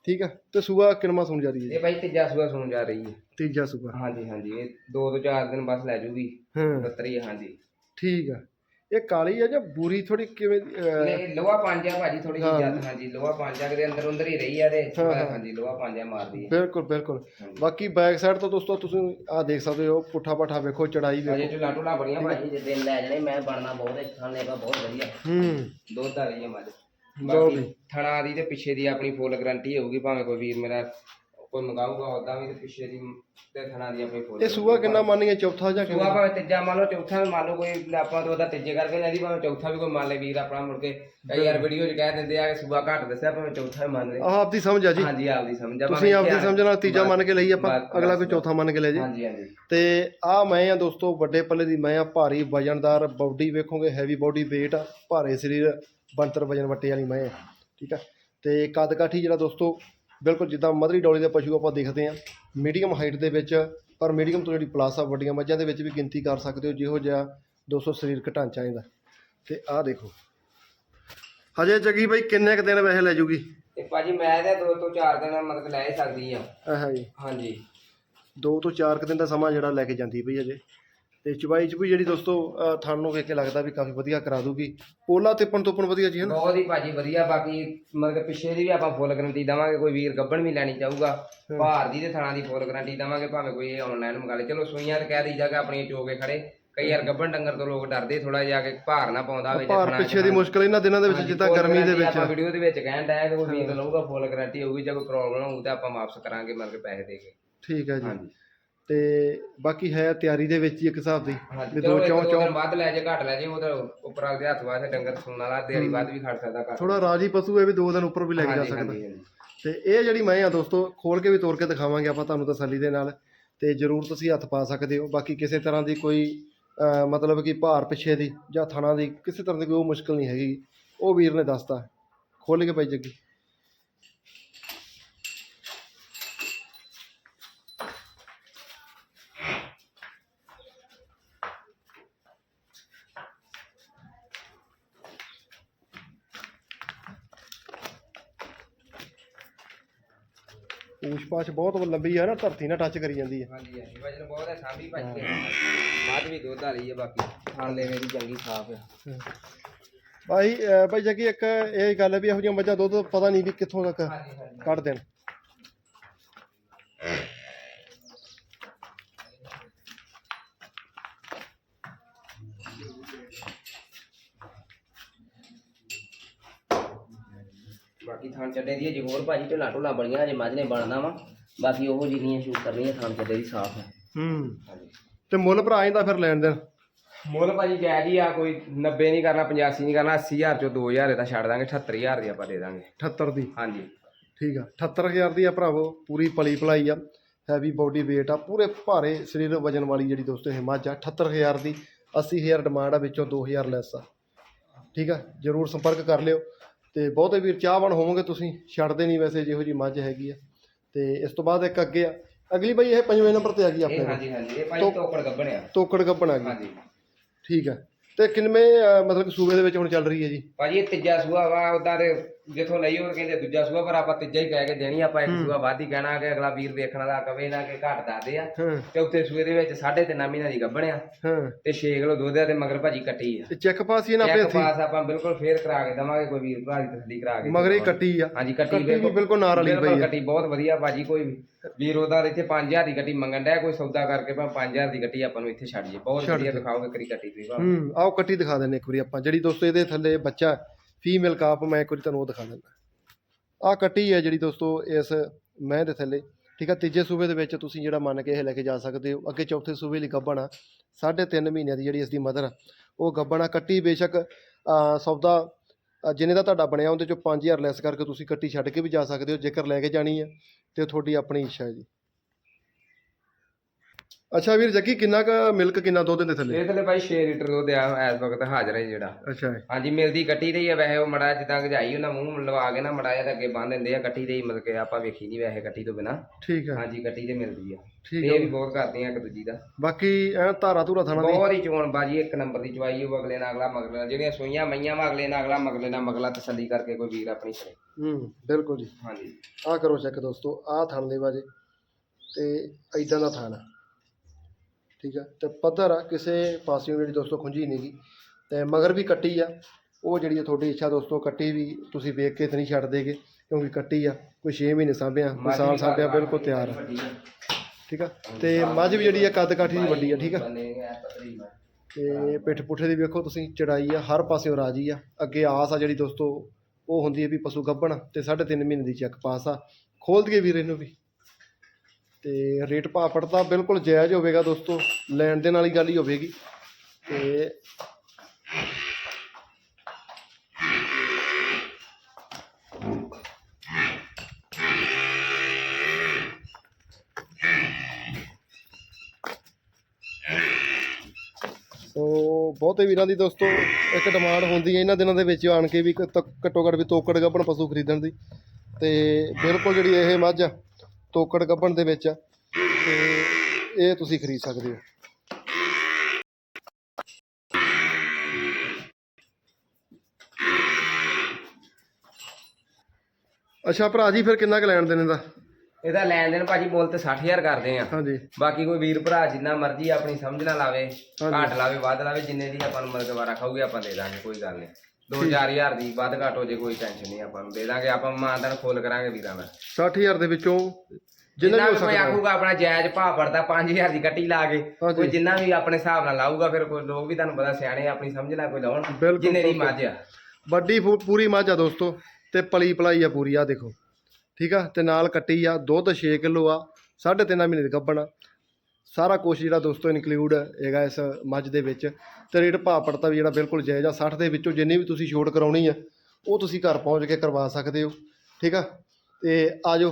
ਠੀਕ ਆ? ਤੇ ਸੂਆ ਕਿਨਮਾ ਸੁਣ ਜਾ ਰਹੀ ਹੈ ਇਹ ਭਾਈ ਤੀਜਾ ਸੂਆ ਸੁਣ ਜਾ ਰਹੀ ਹੈ। ਤੀਜਾ ਸੂਆ। ਹਾਂਜੀ ਹਾਂਜੀ ਇਹ ਦੋ ਤੋਂ ਚਾਰ ਦਿਨ ਬਸ ਲੈ ਜੂਗੀ। ਹਾਂ। ਬੱਤਰੀ ਹੈ ਹਾਂਜੀ। ਠੀਕ ਆ। ਇਹ ਕਾਲੀ ਆ ਜਾਂ ਬੂਰੀ ਥੋੜੀ ਕਿਵੇਂ ਅਹ, ਇਹ ਲੋਹਾ ਪੰਜ ਭਾਜੀ ਥੋੜੀ ਜਿਹੀ ਜ਼ਿਆਦਾ ਹਾਂਜੀ ਲੋਹਾ ਪੰਜ ਕਿਤੇ ਅੰਦਰ ਅੰਦਰ ਹੀ ਰਹੀ ਆ ਤੇ ਹਾਂਜੀ ਲੋਹਾ ਪੰਜ ਮਾਰਦੀ ਹੈ ਬਿਲਕੁਲ ਬਿਲਕੁਲ। ਬਾਕੀ ਬੈਕ ਸਾਈਡ ਤੋਂ ਦੋਸਤੋ ਤੁਸੀਂ ਆ ਦੇਖ ਸਕਦੇ ਹੋ ਪੁੱਠਾ ਪਾਠਾ ਵੇਖੋ ਚੜਾਈ ਵੇਖੋ। ਅਜੇ ਝੁਲਾ ਢੁਲਾ ਬੜੀਆਂ ਭਾਜੀ ਜੇ ਦਿਨ ਲੈ ਜਾਣੇ ਮੈਂ ਬਣਨਾ ਬਹੁਤ ਹੈ ਖਾਣੇ ਦਾ ਬਹੁਤ ਵਧੀਆ। ਹੂੰ। ਦੁੱਧ ਆ ਰਹੀ ਹੈ ਮੱਝ। ਲਓ ਬਾਕੀ ਵੀ। ਥਣਾ ਦੀ ਤੇ ਪਿੱਛੇ ਦੀ ਆਪਣੀ ਫੁੱਲ ਗਾਰੰਟੀ ਹੋਊਗੀ ਭਾਵੇਂ ਕੋਈ ਵੀਰ ਮੇਰਾ ਕੋਈ ਮੰਗਾਊਗਾ ਉਦਾਂ ਵੀ ਤੇ ਪਿੱਛੇ ਦੀ ਤੇ ਥਣਾ ਦੀ ਆਪਣੀ ਫੁੱਲ ਇਹ ਸੂਆ ਕਿੰਨਾ ਮੰਨੀਏ ਚੌਥਾ ਜਾਂ ਸੂਆ ਭਾਵੇਂ ਤੀਜਾ ਮੰਨ ਲਓ ਚੌਥਾ ਵੀ ਮੰਨ ਲਓ ਕੋਈ ਆਪਾਂ ਤੋਂ ਉਹਦਾ ਤੀਜੇ ਕਰਕੇ ਲੈਂਦੀ ਭਾਵੇਂ ਚੌਥਾ ਵੀ ਕੋਈ ਮੰਨ ਲੇ ਵੀਰ ਆਪਣਾ ਮੁੜ ਕੇ ਕਈ ਵਾਰ ਵੀਡੀਓ 'ਚ ਕਹਿ ਦਿੰਦੇ ਆ ਕਿ ਸੂਆ ਘੱਟ ਦੱਸਿਆ ਭਾਵੇਂ ਚੌਥਾ ਵੀ ਮੰਨ ਲੈ। ਆਹ ਆਪਦੀ ਸਮਝ ਆ ਜੀ। ਹਾਂਜੀ ਆਪਦੀ ਸਮਝ ਆ ਤੁਸੀਂ ਆਪਦੀ ਸਮਝ ਨਾਲ ਤੀਜਾ ਮੰਨ ਕੇ ਲਈ ਆਪਾਂ ਬਸ- ਅਗਲਾ ਕੋਈ ਚੌਥਾ ਮੰਨ ਕੇ ਲੈ ਜੇ। ਹਾਂਜੀ ਹਾਂਜੀ। ਤੇ ਆ ਮੈਂ ਆ ਦੋਸਤੋ ਵੱਡੇ ਪੱਲੇ ਦੀ ਮੈਂ ਆ ਭਾਰੀ ਵਜਨਦਾਰ ਬਾਡੀ ਵੇਖੋਗੇ ਹੈਵੀ ਬਾਡੀ weight ਆ ਭਾਰੇ ਸਰੀਰ ਬੰਤਰ ਵਜਨ ਵੱਟੇ ਵਾਲੀ ਮੈਂ ਆ ਠੀਕ ਆ? ਤੇ ਕੱਦ ਕਾਠੀ ਜਿਹੜਾ ਦੋਸਤੋ ਬਿਲਕੁਲ ਜਿੱਦਾਂ ਮਧਰੀ ਡੋਲੀ ਦੇ ਪਸ਼ੂ ਆਪਾਂ ਦੇਖਦੇ ਆ ਮੀਡੀਅਮ ਹਾਈਟ ਦੇ ਵਿੱਚ ਪਰ ਮੀਡੀਅਮ ਤੋਂ ਜਿਹੜੀ ਪਲਾਸ ਆ ਵੱਡੀਆਂ ਮੱਝਾਂ ਦੇ ਵਿੱਚ ਵੀ ਗਿਣਤੀ ਕਰ ਸਕਦੇ ਹੋ ਜਿਹੋ ਜਿਹਾ ਦੋਸਤੋ ਸਰੀਰਕ ਢਾਂਚਾ ਇਹਦਾ। ਤੇ ਆਹ ਦੇਖੋ। ਹਜੇ ਜਗੀ ਬਈ ਕਿੰਨੇ ਕ ਦਿਨ ਵੈਸੇ ਲੈ ਜੂਗੀ? ਤੇ ਭਾਜੀ ਮੈਂ ਤੇ ਦੋ ਤੋਂ ਚਾਰ ਦਿਨ ਮਤਲਬ ਲੈ ਹੀ ਸਕਦੀ ਆ ਆਹ ਜੀ। ਹਾਂਜੀ। ਦੋ ਤੋਂ ਚਾਰ ਕੁ ਦਿਨ ਦਾ ਸਮਾਂ ਜਿਹੜਾ ਲੈ ਕੇ ਜਾਂਦੀ ਪਈ ਅਜੇ ਤੇ ਚਵਾਈ ਚ ਵੀ ਜਿਹੜੀ ਦੋਸਤੋ ਥਣ ਨੂੰ ਵੇਖ ਕੇ ਲੱਗਦਾ ਵੀ ਕਾਫੀ ਵਧੀਆ ਕਰਾ ਦੂਗੀ। ਪੋਲਾ ਤਿੱਪਣ ਤੋਪਣ ਵਧੀਆ ਜੀ ਹੈ ਨਾ? ਬਹੁਤ ਹੀ ਭਾਜੀ ਵਧੀਆ ਬਾਕੀ ਮਤਲਬ ਕਿ ਪਿੱਛੇ ਦੀ ਵੀ ਆਪਾਂ ਫੁੱਲ ਗਰੰਟੀ ਦਵਾਂਗੇ ਕੋਈ ਵੀਰ ਗੱਬਣ ਵੀ ਲੈਣੀ ਚਾਹੂਗਾ। ਭਾਰ ਦੀ ਤੇ ਥਣਾ ਦੀ ਫੁੱਲ ਗਰੰਟੀ ਦਵਾਂਗੇ ਭਾਵੇਂ ਕੋਈ ਆਨਲਾਈਨ ਮੰਗਾ ਲੇ। ਚਲੋ ਸੂਈਆਂ ਤੇ ਕਹਿ ਦੀ ਜਗ੍ਹਾ ਆਪਣੀਆਂ ਚੋਕੇ ਖੜੇ। ਕਈ ਵਾਰ ਗੱਬਣ ਡੰਗਰ ਤੋਂ ਲੋਕ ਡਰਦੇ ਥੋੜਾ ਜਿਹਾ ਕਿ ਭਾਰ ਨਾ ਪਾਉਂਦਾ ਹੋਵੇ ਭਾਰ ਪਿੱਛੇ ਦੀ ਮੁਸ਼ਕਲ ਇਹਨਾਂ ਦਿਨਾਂ ਦੇ ਵਿੱਚ ਜਿੱਦਾਂ ਗਰਮੀ ਦੇ ਵਿੱਚ ਆਪਾਂ ਵੀਡੀਓ ਦੇ ਵਿੱਚ ਕਹਿਣ ਡਿਆ ਕਿ ਕੋਈ ਵੀਰ ਲਊਗਾ ਫੁੱਲ ਗਰੰਟੀ ਹੋਊਗੀ ਜੇ ਕੋਈ ਪ੍ਰੋਬਲਮ ਹੋਊ ਤਾਂ ਆਪਾਂ ਵਾਪਸ ਕਰਾਂਗੇ ਮਤਲਬ ਪੈਸੇ ਦੇ ਕੇ। ਠੀਕ ਹੈ ਜੀ। ਹਾਂਜੀ। ਤੇ ਬਾਕੀ ਹੈ ਤਿਆਰੀ ਦੇ ਵਿੱਚ ਹੀ ਇੱਕ ਹਿਸਾਬ ਦੀ ਵੀ ਦੋ ਚੌਂ ਚੌਂ ਵੱਧ ਲੈ ਜੇ ਘੱਟ ਲੈ ਜੇ ਉਹ ਤਾਂ ਉੱਪਰ ਆ ਦੇ ਹੱਥ ਵਾਸਤੇ ਡੰਗਰ ਸੁਣਨ ਵਾਲਾ ਦਿਹਾੜੀ ਵੱਧ ਵੀ ਖੜ ਸਕਦਾ ਘਰ ਥੋੜਾ ਰਾਜੀ ਪਸ਼ੂ ਇਹ ਵੀ ਦੋ ਦਿਨ ਉੱਪਰ ਵੀ ਲੈ ਕੇ ਜਾ ਸਕਦਾ। ਤੇ ਇਹ ਜਿਹੜੀ ਮੈਂ ਆ ਦੋਸਤੋ ਖੋਲ ਕੇ ਵੀ ਤੋੜ ਕੇ ਦਿਖਾਵਾਂਗੇ ਆਪਾਂ ਤੁਹਾਨੂੰ ਤਸੱਲੀ ਦੇ ਨਾਲ ਤੇ ਜਰੂਰ ਤੁਸੀਂ ਹੱਥ ਪਾ ਸਕਦੇ ਹੋ। ਬਾਕੀ ਕਿਸੇ ਤਰ੍ਹਾਂ ਦੀ ਕੋਈ ਮਤਲਬ ਕਿ ਭਾਰ ਪਿੱਛੇ ਦੀ ਜਾਂ ਥਣਾ ਦੀ ਕਿਸੇ ਤਰ੍ਹਾਂ ਦੀ ਕੋਈ ਉਹ ਮੁਸ਼ਕਲ ਨਹੀਂ ਹੈਗੀ। ਉਹ ਵੀਰ ਨੇ ਦੱਸਤਾ। ਖੋਲ ਕੇ ਪਾਈ ਜੱਗੀ ਪਾਛ ਬਹੁਤ ਲੰਬੀ ਹੈ ਨਾ ਧਰਤੀ ਨਾਲ ਟੱਚ ਕਰੀ ਜਾਂਦੀ ਹੈ ਹਾਂਜੀ ਹਾਂਜੀ। ਵਜਨ ਬਹੁਤ ਹੈ ਸਾਂਭੀ ਭਾਜੀ ਮੱਝ ਵੀ ਦੁੱਧ ਵਾਲੀ ਹੈ ਬਾਕੀ। ਥਣ ਲੈਵੇ ਦੀ ਚੰਗੀ ਸਾਫ਼ ਆ। ਭਾਈ ਅਹ ਭਾਈ ਜੱਗੀ ਇੱਕ ਇਹ ਗੱਲ ਹੈ ਵੀ ਇਹੋ ਜਿਹੀਆਂ ਮੱਝਾਂ ਦੁੱਧ ਪਤਾ ਨਹੀਂ ਵੀ ਕਿੱਥੋਂ ਤੱਕ ਕੱਢ ਦੇਣ। ਬਾਕੀ ਥਣ ਚੱਡੇ ਦੀ ਜੇ ਹੋਰ ਭਾਜੀ ਢਿੱਲਾ ਢੁੱਲਾ ਬੜੀਆਂ ਜੇ ਮੱਝ ਨੇ ਬਣਨਾ ਵਾ। ਬਾਕੀ ਉਹ ਜਿੰਨੀਆਂ ਸ਼ੂਟ ਕਰਨੀਆਂ ਥਣ ਚੱਡੇ ਦੀ ਸਾਫ਼ ਹੈ। ਹੂੰ। ਹਾਂਜੀ। ਤੇ ਮੁੱਲ ਭਰਾ ਇਹਦਾ ਫਿਰ ਲੈਣ ਦੇਣ? ਮੁੱਲ ਭਾਜੀ ਜਾਇਜ਼ ਹੀ ਆ ਕੋਈ 90 ਨਹੀਂ ਕਰਨਾ 85 ਨਹੀਂ ਕਰਨਾ 80000 ਚੋਂ 2000 ਦਾ ਛੱਡ ਦਾਂਗੇ 78000 ਦੀ ਆਪਾਂ ਦੇ ਦਾਂਗੇ। 78 ਦੀ? ਹਾਂਜੀ। ਠੀਕ ਆ 78000 ਦੀ ਆ ਭਰਾਵੋ ਪੂਰੀ ਪਲੀ ਭਲਾਈ ਆ ਹੈਵੀ ਬਾਡੀ weight ਆ ਪੂਰੇ ਭਾਰੇ ਸਰੀਰ ਵਜਨ ਵਾਲੀ ਜਿਹੜੀ ਦੋਸਤੋ ਇਹ ਮੱਝ ਆ 78000 ਦੀ 80000 ਡਿਮਾਂਡ ਆ ਵਿੱਚੋਂ 2000 ਲੈਸ ਆ। ਠੀਕ ਆ ਜਰੂਰ ਸੰਪਰਕ ਕਰ ਲਿਓ। ਤੇ ਬਹੁਤੇ ਵੀਰ ਚਾਹਵਾਨ ਹੋਵੋਗੇ ਤੁਸੀਂ ਛੱਡਦੇ ਨਹੀਂ ਵੈਸੇ ਜਿਹੋ ਜੀ ਮੱਝ ਹੈਗੀ ਆ। ਤੇ ਇਸ ਤੋਂ ਬਾਅਦ ਇੱਕ ਅੱਗੇ ਆ। ਅਗਲੀ ਬਈ ਇਹ ਪੰਜਵੇਂ ਨੰਬਰ ਤੇ ਆ ਗਈ ਆਪਣੇ ਇਹ ਹਾਂਜੀ ਹਾਂਜੀ ਇਹ ਭਾਜੀ ਤੋਕੜ ਗੱਬਣਿਆ ਤੋਕੜ ਗੱਬਣ ਆ ਗਈ। ਹਾਂਜੀ। ਠੀਕ ਆ। ਤੇ ਕਿੰਨਵੇਂ ਅਹ, ਮਤਲਬ ਕਿ ਸੂਬੇ ਦੇ ਵਿੱਚ ਹੁਣ ਚੱਲ ਰਹੀ ਹੈ ਜੀ? ਭਾਜੀ ਇਹ ਤੀਜਾ ਸੂਆ ਵਾ ਉਦਾਂ ਤੇ ਜਿੱਥੋਂ ਲਈ ਉਹ ਕਹਿੰਦੇ ਦੂਜਾ ਸੂਆ ਪਰ ਆਪਾਂ ਤੀਜਾ ਹੀ ਕਹਿ ਕੇ ਦੇਣੀ ਆਪਾਂ ਇੱਕ ਸੂਆ ਵੱਧ ਹੀ ਕਹਿਣਾ ਕਿ ਅਗਲਾ ਵੀਰ ਵੇਖਣ ਵਾਲਾ ਕਵੇ ਨਾ ਕਿ ਘੱਟ ਦੱਸਦੇ ਆ। ਹਾਂ। ਚੌਥੇ ਸੂਏ ਦੇ ਵਿੱਚ ਸਾਢੇ ਤਿੰਨ ਮਹੀਨਾ ਦੀ ਗੱਬਣਿਆ ਹਾਂ। ਤੇ 6 ਕਿਲੋ ਦੁੱਧ ਆ ਤੇ ਮਗਰ ਭਾਜੀ ਕੱਟੀ ਆ। ਤੇ ਚੈੱਕ ਪਾਸ ਹੀ ਨਾ ਆਪੇ ਇੱਕ ਹੱਥੀਂ ਪਾਸ ਆਪਾਂ ਬਿਲਕੁਲ ਫੇਰ ਕਰਾ ਕੇ ਦਵਾਂਗੇ ਕੋਈ ਵੀਰ ਭਰਾ ਦੀ ਤਸੱਲੀ ਕਰਾ ਕੇ ਮਗਰੇ ਦੇਵਾਂਗੇ। ਕੱਟੀ ਆ। ਹਾਂਜੀ ਕੱਟੀ ਕੱਟੀ ਵੀ ਬਿਲਕੁਲ। ਨਾਲ ਵਾਲੀ ਬਿਲਕੁਲ ਪਈ ਆ। ਕੱਟੀ ਬਹੁਤ ਵਧੀਆ ਭਾਜੀ ਕੋਈ ਵੀ। ਵੀਰ ਉਹਦਾ ਇੱਥੇ 5000 ਦੀ ਗੱਟੀ ਮੰਗਣ ਡਿਆ ਕੋਈ ਸੌਦਾ ਕਰਕੇ ਭਾਵੇਂ 5000 ਦੀ ਗੱਟੀ ਆਪਾਂ ਨੂੰ ਇੱਥੇ ਛੱਡ ਜੇ ਬਹੁਤ ਵਧੀਆ ਦਿਖਾਓਗੇ ਕਰੀ ਕੱਟੀ ਤੁਸੀਂ। ਭਾਵੇਂ। ਹੂੰ ਆਓ ਕੱਟੀ ਦਿਖਾ ਦਿੰਨੇ ਇੱਕ ਵਾਰੀ ਆਪਾਂ। ਜਿਹੜੀ ਦੋਸਤੋ ਇਹਦੇ ਥੱਲੇ ਬੱਚਾ ਫੀਮੇਲ ਕਾਪ ਮੈਂ ਇੱਕ ਵਾਰੀ ਤੁਹਾਨੂੰ ਉਹ ਦਿਖਾ ਦਿੰਦਾ। ਆਹ ਕੱਟੀ ਹੈ ਜਿਹੜੀ ਦੋਸਤੋ ਇਸ ਮੈਂ ਦੇ ਥੱਲੇ। ਠੀਕ ਆ ਤੀਜੇ ਸੂਬੇ ਦੇ ਵਿੱਚ ਤੁਸੀਂ ਜਿਹੜਾ ਮੰਨ ਕੇ ਇਹ ਲੈ ਕੇ ਜਾ ਸਕਦੇ ਹੋ। ਅੱਗੇ ਚੌਥੇ ਸੂਬੇ ਲਈ ਗੱਬਣ ਆ। ਸਾਢੇ ਤਿੰਨ ਮਹੀਨਿਆਂ ਦੀ ਜਿਹੜੀ ਇਸ ਦੀ ਮਦਰ ਆ ਉਹ ਗੱਬਣ ਆ। ਕੱਟੀ ਬੇਸ਼ੱਕ ਸੌਦਾ ਅਹ, ਜਿੰਨੇ ਦਾ ਤੁਹਾਡਾ ਬਣਿਆ ਉਹਦੇ ਚੋਂ 5000 ਲੈਸ ਕਰਕੇ ਤੁਸੀਂ ਕੱਟੀ ਛੱਡ ਕੇ ਵੀ ਜਾ ਸਕਦੇ ਹੋ ਜੇਕਰ ਲੈ ਕੇ ਜਾਣੀ ਹੈ ਤੇ ਤੁਹਾਡੀ ਆਪਣੀ ਇੱਛਾ ਹੈ ਜੀ। ਅੱਛਾ ਵੀਰ ਜੱਗੀ ਕਿੰਨਾ ਕੁ ਮਿਲਕ ਕਿੰਨਾ ਦੁੱਧ ਦੇ ਥੱਲੇ? ਇਹ ਥੱਲੇ ਭਾਈ 6 ਲੀਟਰ ਦੁੱਧ ਆ ਇਸ ਵਕਤ ਹਾਜ਼ਰ ਹੈ ਜਿਹੜਾ। ਅੱਛਾ ਹਾਂਜੀ ਮਿਲਦੀ ਕੱਟੀ ਰਹੀ ਹੈ ਵੈਸੇ ਉਹ ਮੜਾ ਜਿੱਦਾਂ ਗਜਾਈ ਉਹਨਾਂ ਮੂੰਹ ਲਵਾ ਕੇ ਨਾ ਮੜਾ ਜਿਹਾ ਅੱਗੇ ਬੰਨ ਦਿੰਦੇ ਆ ਕੱਟੀ ਰਹੀ ਮਤਲਬ ਕਿ ਆਪਾਂ ਵੇਖੀ ਨਹੀਂ ਵੈਸੇ ਕੱਟੀ ਤੋਂ ਬਿਨਾ। ਠੀਕ ਹੈ ਹਾਂਜੀ ਕੱਟੀ ਤੇ ਮਿਲਦੀ ਆ। ਠੀਕ ਇਹ ਵੀ ਬਹੁਤ ਕਰਦੇ ਆ ਇੱਕ ਦੂਜੀ ਦਾ। ਬਾਕੀ ਐ ਧਾਰਾ ਧੂਰਾ ਥਾਣਾ ਦੀ ਬਹੁਤ ਹੀ ਚੋਣ ਬਾਜੀ ਇੱਕ ਨੰਬਰ ਦੀ ਚਵਾਈ ਉਹ ਅਗਲੇ ਨਾਲ ਅਗਲਾ ਮਗਲੇ ਨਾਲ ਜਿਹੜੀਆਂ ਸੂਈਆਂ ਮਈਆਂ ਵਾ ਅਗਲੇ ਨਾਲ ਅਗਲਾ ਮਗਲੇ ਨਾਲ ਮਗਲਾ ਤਸੱਲੀ ਕਰਕੇ ਕੋਈ ਵੀਰ ਆਪਣੀ ਕਰੇ। ਹੂੰ ਬਿਲਕੁਲ ਜੀ। ਹਾਂਜੀ। ਆਹ ਕਰੋ ਚੈੱਕ ਦੋਸਤੋ ਆਹ ਥਣ ਦੇ ਬਾਜੇ ਤੇ ਐਦਾਂ ਦਾ ਥਣ ਆ। ਠੀਕ ਆ? ਤੇ ਪੱਧਰ ਆ ਕਿਸੇ ਪਾਸਿਓਂ ਜਿਹੜੀ ਦੋਸਤੋ ਖੁੰਝੀ ਨਹੀਂਗੀ ਤੇ ਮਗਰ ਵੀ ਕੱਟੀ ਆ। ਉਹ ਜਿਹੜੀ ਆ ਤੁਹਾਡੀ ਇੱਛਾ ਦੋਸਤੋ ਕੱਟੀ ਵੀ ਤੁਸੀਂ ਵੇਖ ਕੇ ਤੇ ਨਹੀਂ ਛੱਡ ਦੇਗੇ ਕਿਉਂਕਿ ਕੱਟੀ ਆ। ਕੋਈ 6 ਮਹੀਨੇ ਸਾਂਭਿਆ ਕੋਈ ਸਾਲ ਸਾਂਭਿਆ ਬਿਲਕੁਲ ਤਿਆਰ ਆ। ਠੀਕ ਆ? ਤੇ ਮੱਝ ਵੀ ਜਿਹੜੀ ਆ ਕੱਦ ਕਾਠੀ ਦੀ ਵੱਡੀ ਆ ਠੀਕ ਆ? ਤੇ ਪਿੱਠ ਪੁੱਠੇ ਦੀ ਵੇਖੋ ਤੁਸੀਂ ਚੜਾਈ ਆ ਹਰ ਪਾਸਿਓਂ ਰਾਜੀ ਆ। ਅੱਗੇ ਆਸ ਆ ਜਿਹੜੀ ਦੋਸਤੋ ਉਹ ਹੁੰਦੀ ਹੈ ਵੀ ਪਸ਼ੂ ਗੱਭਣ ਤੇ 3.5 ਮਹੀਨੇ ਦੀ ਚੈੱਕ ਪਾਸ ਆ। ਖੋਲ ਦਈਏ ਵੀਰ ਇਹਨੂੰ ਵੀ। ਤੇ ਰੇਟ ਭਾਪੜ ਤਾਂ ਬਿਲਕੁਲ ਜਾਇਜ਼ ਹੋਵੇਗਾ ਦੋਸਤੋ, ਲੈਣ ਦੇਣ ਵਾਲੀ ਗੱਲ ਹੀ ਹੋਵੇਗੀ। ਤੇ ਸੋ ਬਹੁਤੇ ਵੀਰਾਂ ਦੀ ਦੋਸਤੋ, ਇੱਕ ਡਿਮਾਂਡ ਹੁੰਦੀ ਹੈ ਇਹਨਾਂ ਦਿਨਾਂ ਦੇ ਵਿੱਚ ਆਣ ਕੇ ਵੀ ਘੱਟੋ ਘੱਟ ਵੀ ਤੋਕੜ ਗੱਭਣ ਪਸ਼ੂ ਖਰੀਦਣ ਦੀ। ਤੇ ਬਿਲਕੁਲ ਜਿਹੜੀ ਇਹ ਮੱਝ ਆ ਤੋਕੜ ਗੱਭਣ ਦੇ ਵਿੱਚ ਤੇ ਇਹ ਤੁਸੀਂ ਖਰੀਦ ਸਕਦੇ ਹੋ। ਅੱਛਾ ਭਰਾ ਜੀ ਫਿਰ ਕਿੰਨਾ ਕੁ ਲੈਣ ਦੇਣ ਦਾ? ਇਹਦਾ ਲੈਣ ਦੇਣ ਭਾਜੀ ਮੁੱਲ ਤੇ 60000 ਕਰਦੇ ਆ। ਹਾਂਜੀ। ਬਾਕੀ ਕੋਈ ਵੀਰ ਭਰਾ ਜਿੰਨਾ ਮਰਜ਼ੀ ਆਪਣੀ ਸਮਝ ਨਾਲ ਲਾਵੇ। ਘੱਟ ਲਾਵੇ ਵੱਧ ਲਾਵੇ ਜਿੰਨੇ ਦੀ ਆਪਾਂ ਨੂੰ ਮਤਲਬ ਵਾਰਾ ਖਾਊਗੇ ਆਪਾਂ ਦੇ ਦਾਂਗੇ ਕੋਈ ਗੱਲ ਨਹੀਂ। 2000 ਹਜ਼ਾਰ ਦੀ ਵੱਧ ਘੱਟ ਹੋ ਜੇ ਕੋਈ ਟੈਨਸ਼ਨ ਨਹੀਂ ਆਪਾਂ ਨੂੰ। ਦੇ ਦਾਂਗੇ ਆਪਾਂ ਮਾਨਦਾਨ ਫੁੱਲ ਕਰਾਂਗੇ ਵੀਰਾਂ ਦਾ। 60000 ਦੇ ਵਿੱਚੋਂ ਜਿੰਨਾ ਵੀ ਕੋਈ ਆਖੂਗਾ ਆਪਣਾ ਜਾਇਜ਼ ਭਾਅ ਪੜਦਾ 5000 ਦੀ ਕੱਟੀ ਲਾ ਕੇ। ਹਾਂਜੀ। ਕੋਈ ਜਿੰਨਾ ਵੀ ਆਪਣੇ ਹਿਸਾਬ ਨਾਲ ਲਾਊਗਾ ਫਿਰ ਕੋਈ ਲੋਕ ਵੀ ਤੁਹਾਨੂੰ ਪਤਾ ਸਿਆਣੇ ਆਪਣੀ ਸਮਝ ਨਾਲ ਕੋਈ ਲਾਉਣ। ਜਿੰਨੇ ਦੀ। ਮੱਝ ਆ। ਵੱਡੀ ਪੂਰੀ ਮੱਝ ਆ ਦੋਸਤੋ ਤੇ ਪਲੀ ਪਲਾਈ ਆ ਪੂਰੀ ਆ ਦੇਖੋ। ਠੀਕ ਆ? ਤੇ ਨਾਲ ਕੱਟੀ ਆ ਦੁੱਧ 6 ਕਿਲੋ ਆ 3.5 ਮਹੀਨੇ ਦੀ ਗੱਭਣ ਆ। ਸਾਰਾ ਕੁਝ ਜਿਹੜਾ ਦੋਸਤੋ ਇਨਕਲੂਡ ਹੈਗਾ ਇਸ ਮੱਝ ਦੇ ਵਿੱਚ ਤੇ ਰੇਟ ਭਾਅ ਪੜਤਾ ਵੀ ਜਿਹੜਾ ਬਿਲਕੁਲ ਜਾਇਜ਼ ਆ 60 ਦੇ ਵਿੱਚੋਂ ਜਿੰਨੀ ਵੀ ਤੁਸੀਂ ਛੋਟ ਕਰਾਉਣੀ ਆ, ਉਹ ਤੁਸੀਂ ਘਰ ਪਹੁੰਚ ਕੇ ਕਰਵਾ ਸਕਦੇ ਹੋ, ਠੀਕ ਆ? ਤੇ ਆਜੋ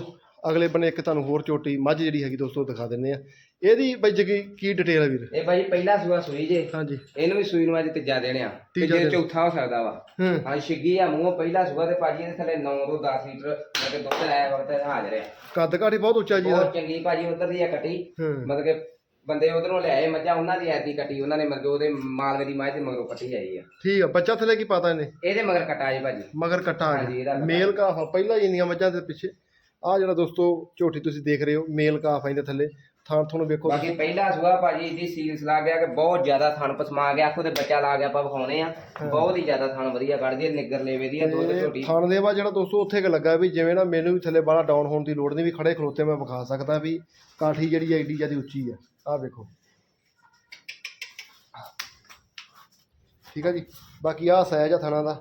ਅਗਲੇ ਬੰਨੇ ਇੱਕ ਤੁਹਾਨੂੰ ਹੋਰ ਚੋਟੀ ਮੱਝ ਜਿਹੜੀ ਹੈਗੀ ਦੋਸਤੋ ਦਿਖਾ ਦਿੰਨੇ ਆ। ਇਹਦੀ ਬਈ ਜੀ ਕੀ ਡਿਟੇਲ ਆ ਵੀਰ? ਇਹ ਭਾਜੀ ਪਹਿਲਾ ਸੂਆ ਸੂਈ ਜੇ। ਹਾਂਜੀ। ਇਹਨੂੰ ਵੀ ਸੂਈ ਨੂੰ ਅੱਜ ਤੀਜਾ ਦੇਣਿਆ ਤੇ ਤੀਜਾ ਜੇ ਦੇਣਾ। ਚੌਥਾ ਹੋ ਸਕਦਾ ਵਾ। ਹੂੰ। ਹਾਂ ਛਿੱਗੀ ਆ ਮੂੰਹ ਪਹਿਲਾ ਸੂਆ ਤੇ ਭਾਜੀ ਇਹਦੇ ਥੱਲੇ 9 ਤੋਂ 10 ਲੀਟਰ ਮੈਂ ਕਿ ਦੁੱਧ ਆਇਆ ਵਕਤ ਹਾਜ਼ਰ ਆ। ਕੱਦ ਕਾਠੀ ਬਹੁਤ ਉੱਚਾ ਜੀ ਬਹੁਤ ਚੰਗੀ ਭਾਜੀ ਉਧਰ ਦੀ ਆ ਕੱਟੀ। ਮਤਲਬ ਕਿ ਬੰਦੇ ਉਧਰੋਂ ਲਿਆਏ ਮੱਝਾਂ ਉਹਨਾਂ ਦੀ ਐਦੀ ਕੱਟੀ ਉਹਨਾਂ ਨੇ ਮਤਲਬ ਉਹਦੇ ਮਾਲਵੇ ਦੀ ਮੱਝ ਦੇ ਮਗਰੋਂ ਕੱਟੀ ਆਈ ਆ। ਠੀਕ ਆ ਬੱਚਾ ਥੱਲੇ ਕੀ ਪਤਾ ਇਹਨੇ? ਇਹਦੇ ਮਗਰ ਕਟਾ ਜੀ ਭਾਜੀ। ਮਗਰ ਕੱਟਾ ਆ। ਮੇਲ ਕਾਫ ਆ ਪਹਿਲਾਂ ਹੀ ਇੰਨੀਆਂ ਮੱਝਾਂ ਦੇ ਪਿੱਛੇ। ਆ ਜਿਹੜਾ ਦੋਸਤੋ ਝੋਟੀ ਤੁਸੀਂ ਦੇਖ ਰਹੇ ਹੋ ਮੇਲ ਕਾਫ ਆ ਇਹਦੇ ਥੱਲੇ। ਥਾਂ ਤੁਹਾਨੂੰ ਵੇਖੋ ਬਾਕੀ ਪਹਿਲਾ ਸੂਆ ਭਾਜੀ ਇਹਦੀ ਸੀਲਸ ਲਾ ਗਿਆ ਕਿ ਬਹੁਤ ਜ਼ਿਆਦਾ ਥਣ ਪਸਮਾ ਗਿਆ ਆਖੋ ਤੇ ਬੱਚਾ ਲਾ ਗਿਆ ਆਪਾਂ ਵਿਖਾਉਣੇ ਆ। ਬਹੁਤ ਹੀ ਜ਼ਿਆਦਾ ਥਣ ਵਧੀਆ ਕੱਢਦੀ ਹੈ ਨਿੱਗਰ ਲੇਵੇ ਦੀ ਆ ਦੁੱਧ ਝੋਟੀ। ਥਾਣ ਦੇਵਾ ਜਿਹੜਾ ਦੋਸਤੋ ਉੱਥੇ ਕਿ ਲੱਗਾ ਵੀ ਜਿਵੇਂ ਨਾ ਮੈਨੂੰ ਵੀ ਥੱਲੇ ਬਾਹਲਾ ਡਾਊਨ ਹੋਣ ਦੀ ਲੋੜ ਨਹੀਂ ਵੀ ਖੜੇ ਖਲੋਤੇ ਮੈਂ ਵਿਖਾ ਸਕਦਾ ਵੀ ਕਾਠੀ ਜਿਹੜੀ ਐਡੀ ਜਿਆਦੀ ਉੱਚੀ ਆ। ਆਹ ਵੇਖੋ। ਠੀਕ ਆ ਜੀ। ਬਾਕੀ ਆਹ ਸਾਈਜ਼ ਆ ਥਣਾ ਦਾ।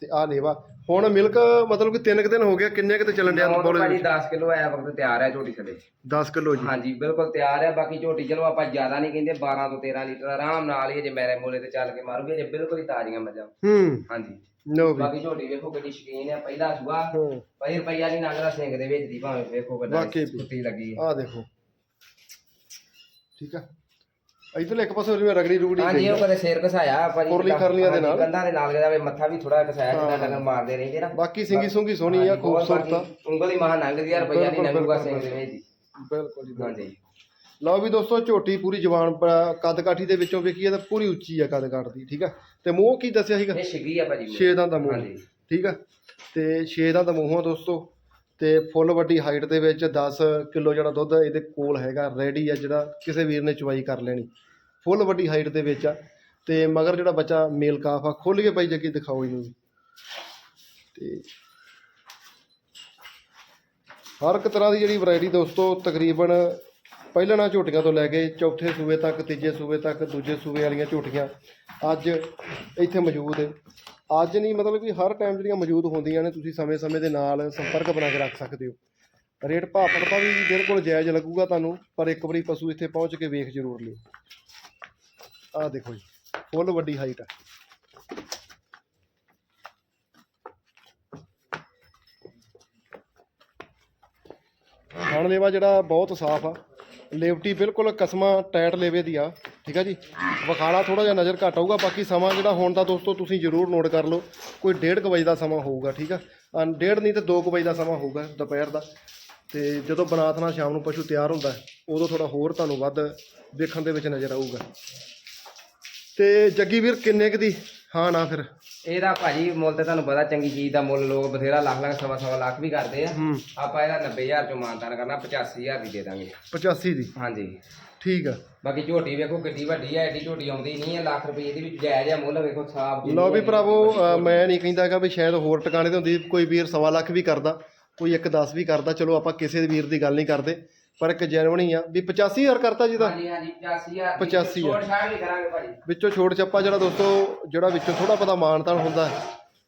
ਤੇ ਆਹ ਲੇਵਾ। ਹੁਣ ਮਿਲਕ ਮਤਲਬ ਕਿ ਤਿੰਨ ਕੁ ਦਿਨ ਹੋ ਗਿਆ ਕਿੰਨੇ ਕਿਤੇ ਚੱਲਣ ਡਿਆ ਬੋਲੇ ਭਾਜੀ 10 ਕਿਲੋ ਐ ਵਕਤ ਤਿਆਰ ਹੈ ਝੋਟੀ ਥੱਲੇ 10 ਕਿਲੋ ਜੀ। ਹਾਂਜੀ ਬਿਲਕੁਲ ਤਿਆਰ ਹੈ ਬਾਕੀ ਝੋਟੀ ਚਲੋ ਆਪਾਂ ਜ਼ਿਆਦਾ ਨਹੀਂ ਕਹਿੰਦੇ 12 ਤੋਂ 13 ਲੀਟਰ ਆਰਾਮ ਨਾਲ ਹੀ ਜੇ ਮੇਰੇ ਮੂਲੇ ਤੇ ਚੱਲ ਕੇ ਮਾਰੂਗੇ ਜੇ ਬਿਲਕੁਲ ਹੀ ਤਾਜ਼ੀਆਂ ਮੱਝਾਂ। ਹੂੰ। ਹਾਂਜੀ। ਲੋ ਵੀ। ਬਾਕੀ ਝੋਟੀ ਵੇਖੋ ਕਿੰਨੀ ਸ਼ਕੀਨ ਹੈ ਪਹਿਲਾ ਸੂਆ। ਹੂੰ। ਭਾਈ ਰੁਪਈਆ ਨਹੀਂ ਲੰਘਦਾ ਸਿੰਘ ਦੇ ਵਿੱਚ ਦੀ ਭਾਵੇਂ ਵੇਖੋ ਕਿੰਨਾ ਵਾਕਈ ਵੀ। ਕੁੱਤੀ ਲੱਗੀ ਹੈ ਆਹ ਦੇਖੋ। ਠੀਕ ਆ? ਇਧਰਲੇ ਇੱਕ ਪਾਸੇ ਜਿਵੇਂ ਰਗੜੀ ਰੁਗੜੀ ਹਾਂਜੀ ਉਹ ਕਦੇ ਸਿਰ ਘਸਾਇਆ ਭਾਜੀ ਕੁਰਲੀ ਖਰਲੀਆਂ ਦੇ ਨਾਲ। ਕੰਧਾਂ ਦੇ ਨਾਲ ਜਾਵੇ ਮੱਥਾ ਵੀ ਥੋੜਾ ਘਸਾਇਆ ਜਿੱਦਾਂ ਡੰਗਰ ਮਾਰਦੇ ਰਹਿੰਦੇ ਨਾ। ਬਾਕੀ ਸਿੰਗੀ ਸੁੰਗੀ ਸੋਹਣੀ ਆ ਖੂਬਸੂਰਤ ਉਂਗਲੀ ਮਾਂ ਲੰਘਦੀ ਆ ਰੁਪਈਆ ਨਹੀਂ ਬਿਲਕੁਲ, ਲੰਘੂਗਾ ਬਿਲਕੁਲ, ਸਿੰਘ ਦੇ ਵਿੱਚ। ਬਿਲਕੁਲ ਜੀ। ਹਾਂਜੀ। ਲਓ ਵੀ ਦੋਸਤੋ ਝੋਟੀ ਪੂਰੀ ਜਵਾਨ ਕੱਦ ਕਾਠੀ ਦੇ ਵਿੱਚੋਂ ਵੇਖੀਏ ਤਾਂ ਪੂਰੀ ਉੱਚੀ ਆ ਕੱਦ ਕਾਠ ਦੀ ਠੀਕ ਆ? ਤੇ ਮੂੰਹ ਕੀ ਦੱਸਿਆ ਸੀਗਾ? ਇਹ ਛਿੱਗੀ ਆ ਭਾਜੀ ਛੇ ਦਾ ਦਾ ਮੂੰਹ ਹਾਂਜੀ। ਠੀਕ ਆ? ਤੇ ਛੇ ਦਾ ਦਾ ਮੂੰਹ ਆ ਦੋਸਤੋ। ਤੇ ਫੁੱਲ ਵੱਡੀ ਹਾਈਟ ਦੇ ਵਿੱਚ 10 ਕਿਲੋ ਜਿਹੜਾ ਦੁੱਧ ਇਹਦੇ ਕੋਲ ਹੈਗਾ ਰੈਡੀ ਆ ਜਿਹੜਾ ਕਿਸੇ ਵੀਰ ਨੇ ਚਵਾਈ ਕਰ ਲੈਣੀ। ਫੁੱਲ ਵੱਡੀ ਹਾਈਟ ਦੇ ਵਿੱਚ ਆ। ਤੇ ਮਗਰ ਜਿਹੜਾ ਬੱਚਾ ਮੇਲ ਕਾਫ ਆ ਖੁੱਲ ਕੇ ਭਾਈ ਜੱਗੀ ਦਿਖਾਓ ਇਹਨੂੰ ਵੀ। ਤੇ ਹਰ ਇੱਕ ਤਰ੍ਹਾਂ ਦੀ ਜਿਹੜੀ ਵੈਰਾਈਟੀ ਦੋਸਤੋ, ਤਕਰੀਬਨ ਪਹਿਲਣਾ ਝੋਟੀਆਂ ਤੋਂ ਲੈ ਕੇ ਚੌਥੇ ਸੂਬੇ ਤੱਕ, ਤੀਜੇ ਸੂਬੇ ਤੱਕ, ਦੂਜੇ ਸੂਬੇ ਵਾਲੀਆਂ ਝੋਟੀਆਂ ਅੱਜ ਇੱਥੇ ਮੌਜੂਦ ਹੈ ਅੱਜ ਨਹੀਂ, ਮਤਲਬ ਕਿ ਹਰ ਟਾਈਮ ਜਿਹੜੀਆਂ ਮੌਜੂਦ ਹੁੰਦੀਆਂ ਨੇ, ਤੁਸੀਂ ਸਮੇਂ-ਸਮੇਂ ਦੇ ਨਾਲ ਸੰਪਰਕ ਬਣਾ ਕੇ ਰੱਖ ਸਕਦੇ ਹੋ। ਰੇਟ ਭਾਪੜ ਦਾ ਵੀ ਬਿਲਕੁਲ ਜਾਇਜ਼ ਲੱਗੂਗਾ ਤੁਹਾਨੂੰ, ਪਰ ਇੱਕ ਵਾਰੀ ਪਸ਼ੂ ਇੱਥੇ ਪਹੁੰਚ ਕੇ ਵੇਖ ਜ਼ਰੂਰ ਲਿਓ। ਆਹ ਦੇਖੋ ਜੀ ਫੁੱਲ ਵੱਡੀ ਹਾਈਟ ਆ। ਖਾਣ ਲੇਵਾ ਜਿਹੜਾ ਬਹੁਤ ਸਾਫ਼ ਆ। ਲੇਵਟੀ ਬਿਲਕੁਲ ਕਸਮਾ ਟਾਈਟ ਲੇਵੇ ਦੀ ਆ, ਠੀਕ ਆ ਜੀ? ਵਖਾਲਾ ਥੋੜਾ ਜਿਹਾ ਨਜ਼ਰ ਘੱਟ ਆਊਗਾ, ਬਾਕੀ ਸਮਾਂ ਜਿਹੜਾ ਹੋਣ ਦਾ ਦੋਸਤੋ ਤੁਸੀਂ ਜ਼ਰੂਰ ਨੋਟ ਕਰ ਲਓ, ਕੋਈ 1.5 ਵਜੇ ਦਾ ਸਮਾਂ ਹੋਊਗਾ, ਠੀਕ ਆ? ਡੇਢ ਨਹੀਂ ਤੇ 2 ਵਜੇ ਦਾ ਸਮਾਂ ਹੋਊਗਾ ਦੁਪਹਿਰ ਦਾ। ਤੇ ਜਦੋਂ ਬਰਾਤ ਨਾਲ ਸ਼ਾਮ ਨੂੰ ਪਸ਼ੂ ਤਿਆਰ ਹੁੰਦਾ, ਉਦੋਂ ਥੋੜਾ ਹੋਰ ਤੁਹਾਨੂੰ ਵੱਧ ਦੇਖਣ ਦੇ ਵਿੱਚ ਨਜ਼ਰ ਆਊਗਾ। ਤੇ ਜੱਗੀ ਵੀਰ ਕਿੰਨੇ ਕੁ ਦੀ ਹਾਂ ਨਾ ਫਿਰ? ਇਹਦਾ ਭਾਜੀ ਮੁੱਲ ਤੇ ਤੁਹਾਨੂੰ ਪਤਾ ਚੰਗੀ ਚੀਜ਼ ਦਾ ਮੁੱਲ ਲੋਕ ਬਥੇਰਾ ਲੱਖ ਲੱਖ ਸਵਾ ਸਵਾ ਲੱਖ ਵੀ ਕਰਦੇ ਆ। ਹੂੰ। ਆਪਾਂ ਇਹਦਾ 90000 ਚੋਂ ਮਾਨਤਾਨ ਕਰਨਾ 85000 ਦੀ ਦੇ ਦਾਂਗੇ। 85 ਦੀ? ਹਾਂਜੀ। ਠੀਕ ਆ। ਬਾਕੀ ਝੋਟੀ ਵੇਖੋ ਕਿੱਡੀ ਵੱਡੀ ਹੈ ਐਡੀ ਝੋਟੀ ਆਉਂਦੀ ਨਹੀਂ ਹੈ ਲੱਖ ਰੁਪਏ ਦੀ ਵੀ ਜਾਇਜ਼ ਆ ਮੁੱਲ ਵੇਖੋ ਸਾਫ਼ ਲਓ ਵੀ ਭਰਾਵੋ ਅ, ਮੈਂ ਨਹੀਂ ਕਹਿੰਦਾ ਹੈਗਾ ਵੀ ਸ਼ਾਇਦ ਹੋਰ ਟਿਕਾਣੇ ਤੇ ਹੁੰਦੀ ਕੋਈ ਵੀਰ ਸਵਾ ਲੱਖ ਵੀ ਕਰਦਾ ਕੋਈ ਇੱਕ 10 ਵੀ ਕਰਦਾ ਚਲੋ ਆਪਾਂ ਕਿਸੇ ਵੀਰ ਦੀ ਗੱਲ ਨਹੀਂ ਕਰਦੇ। ਪਰ ਇੱਕ ਜੈਨੂਨ ਹੀ ਆ। ਵੀ 85000 ਕਰਤਾ ਜਿਹਦਾ ਹਾਂਜੀ ਹਾਂਜੀ 85000 85,000 ਛੋਟ ਛਾੜ ਵੀ ਕਰਾਂਗੇ ਭਾਜੀ। ਵਿੱਚੋਂ ਛੋੜ ਚੱਪਾ ਜਿਹੜਾ ਦੋਸਤੋ ਜਿਹੜਾ ਵਿੱਚੋਂ ਥੋੜਾ ਪਤਾ ਮਾਨਤਾਨ ਹੁੰਦਾ। ਹੈ,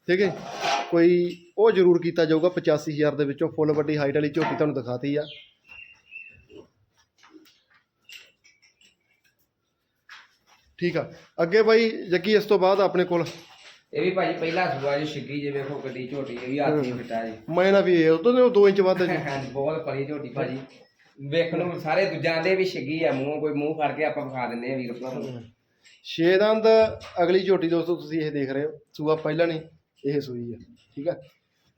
ਠੀਕ ਹੈ ਕੋਈ ਉਹ ਜ਼ਰੂਰ ਕੀਤਾ ਜਾਊਗਾ 85000 ਦੇ ਵਿੱਚੋਂ ਫੁੱਲ ਵੱਡੀ ਹਾਈਟ ਵਾਲੀ ਝੋਟੀ ਤੁਹਾਨੂੰ ਦਿਖਾਤੀ ਆ। ਠੀਕ ਆ। ਅੱਗੇ ਬਾਈ ਜੱਗੀ ਇਸ ਤੋਂ ਬਾਅਦ ਆਪਣੇ ਕੋਲ। ਇਹ ਵੀ ਭਾਜੀ ਪਹਿਲਾ ਸੂਆ ਜੀ ਛਿੱਗੀ ਜੇ ਵੇਖੋ ਗੱਡੀ ਝੋਟੀ ਇਹ ਵੀ ਹਾਥੀ ਫਿੱਟਾ ਜੀ। ਮੈਂ ਨਾ ਵੀ ਇਹ ਉਦੋਂ ਦੇ 2 ਇੰਚ ਵੱਧ ਜੀ। [laughs] ਬਹੁਤ ਪਲੀ ਝੋਟੀ ਭਾਜੀ। ਵੇਖਣ ਨੂੰ ਸਾਰੇ ਦੂਜਿਆਂ ਦੇ ਵੀ ਛਿੱਗੀ ਆ ਮੂੰਹ ਕੋਈ ਮੂੰਹ ਫੜ ਕੇ ਆਪਾਂ ਵਿਖਾ ਦਿੰਦੇ ਆ ਵੀਰ ਭਰਾ ਨੂੰ। ਛੇ ਦੰਦ ਅਗਲੀ ਝੋਟੀ ਦੋਸਤੋ ਤੁਸੀਂ ਇਹ ਦੇਖ ਰਹੇ ਹੋ। ਸੂਆ ਪਹਿਲਾਂ ਨਹੀਂ ਇਹ ਸੂਈ ਹੈ ਠੀਕ ਹੈ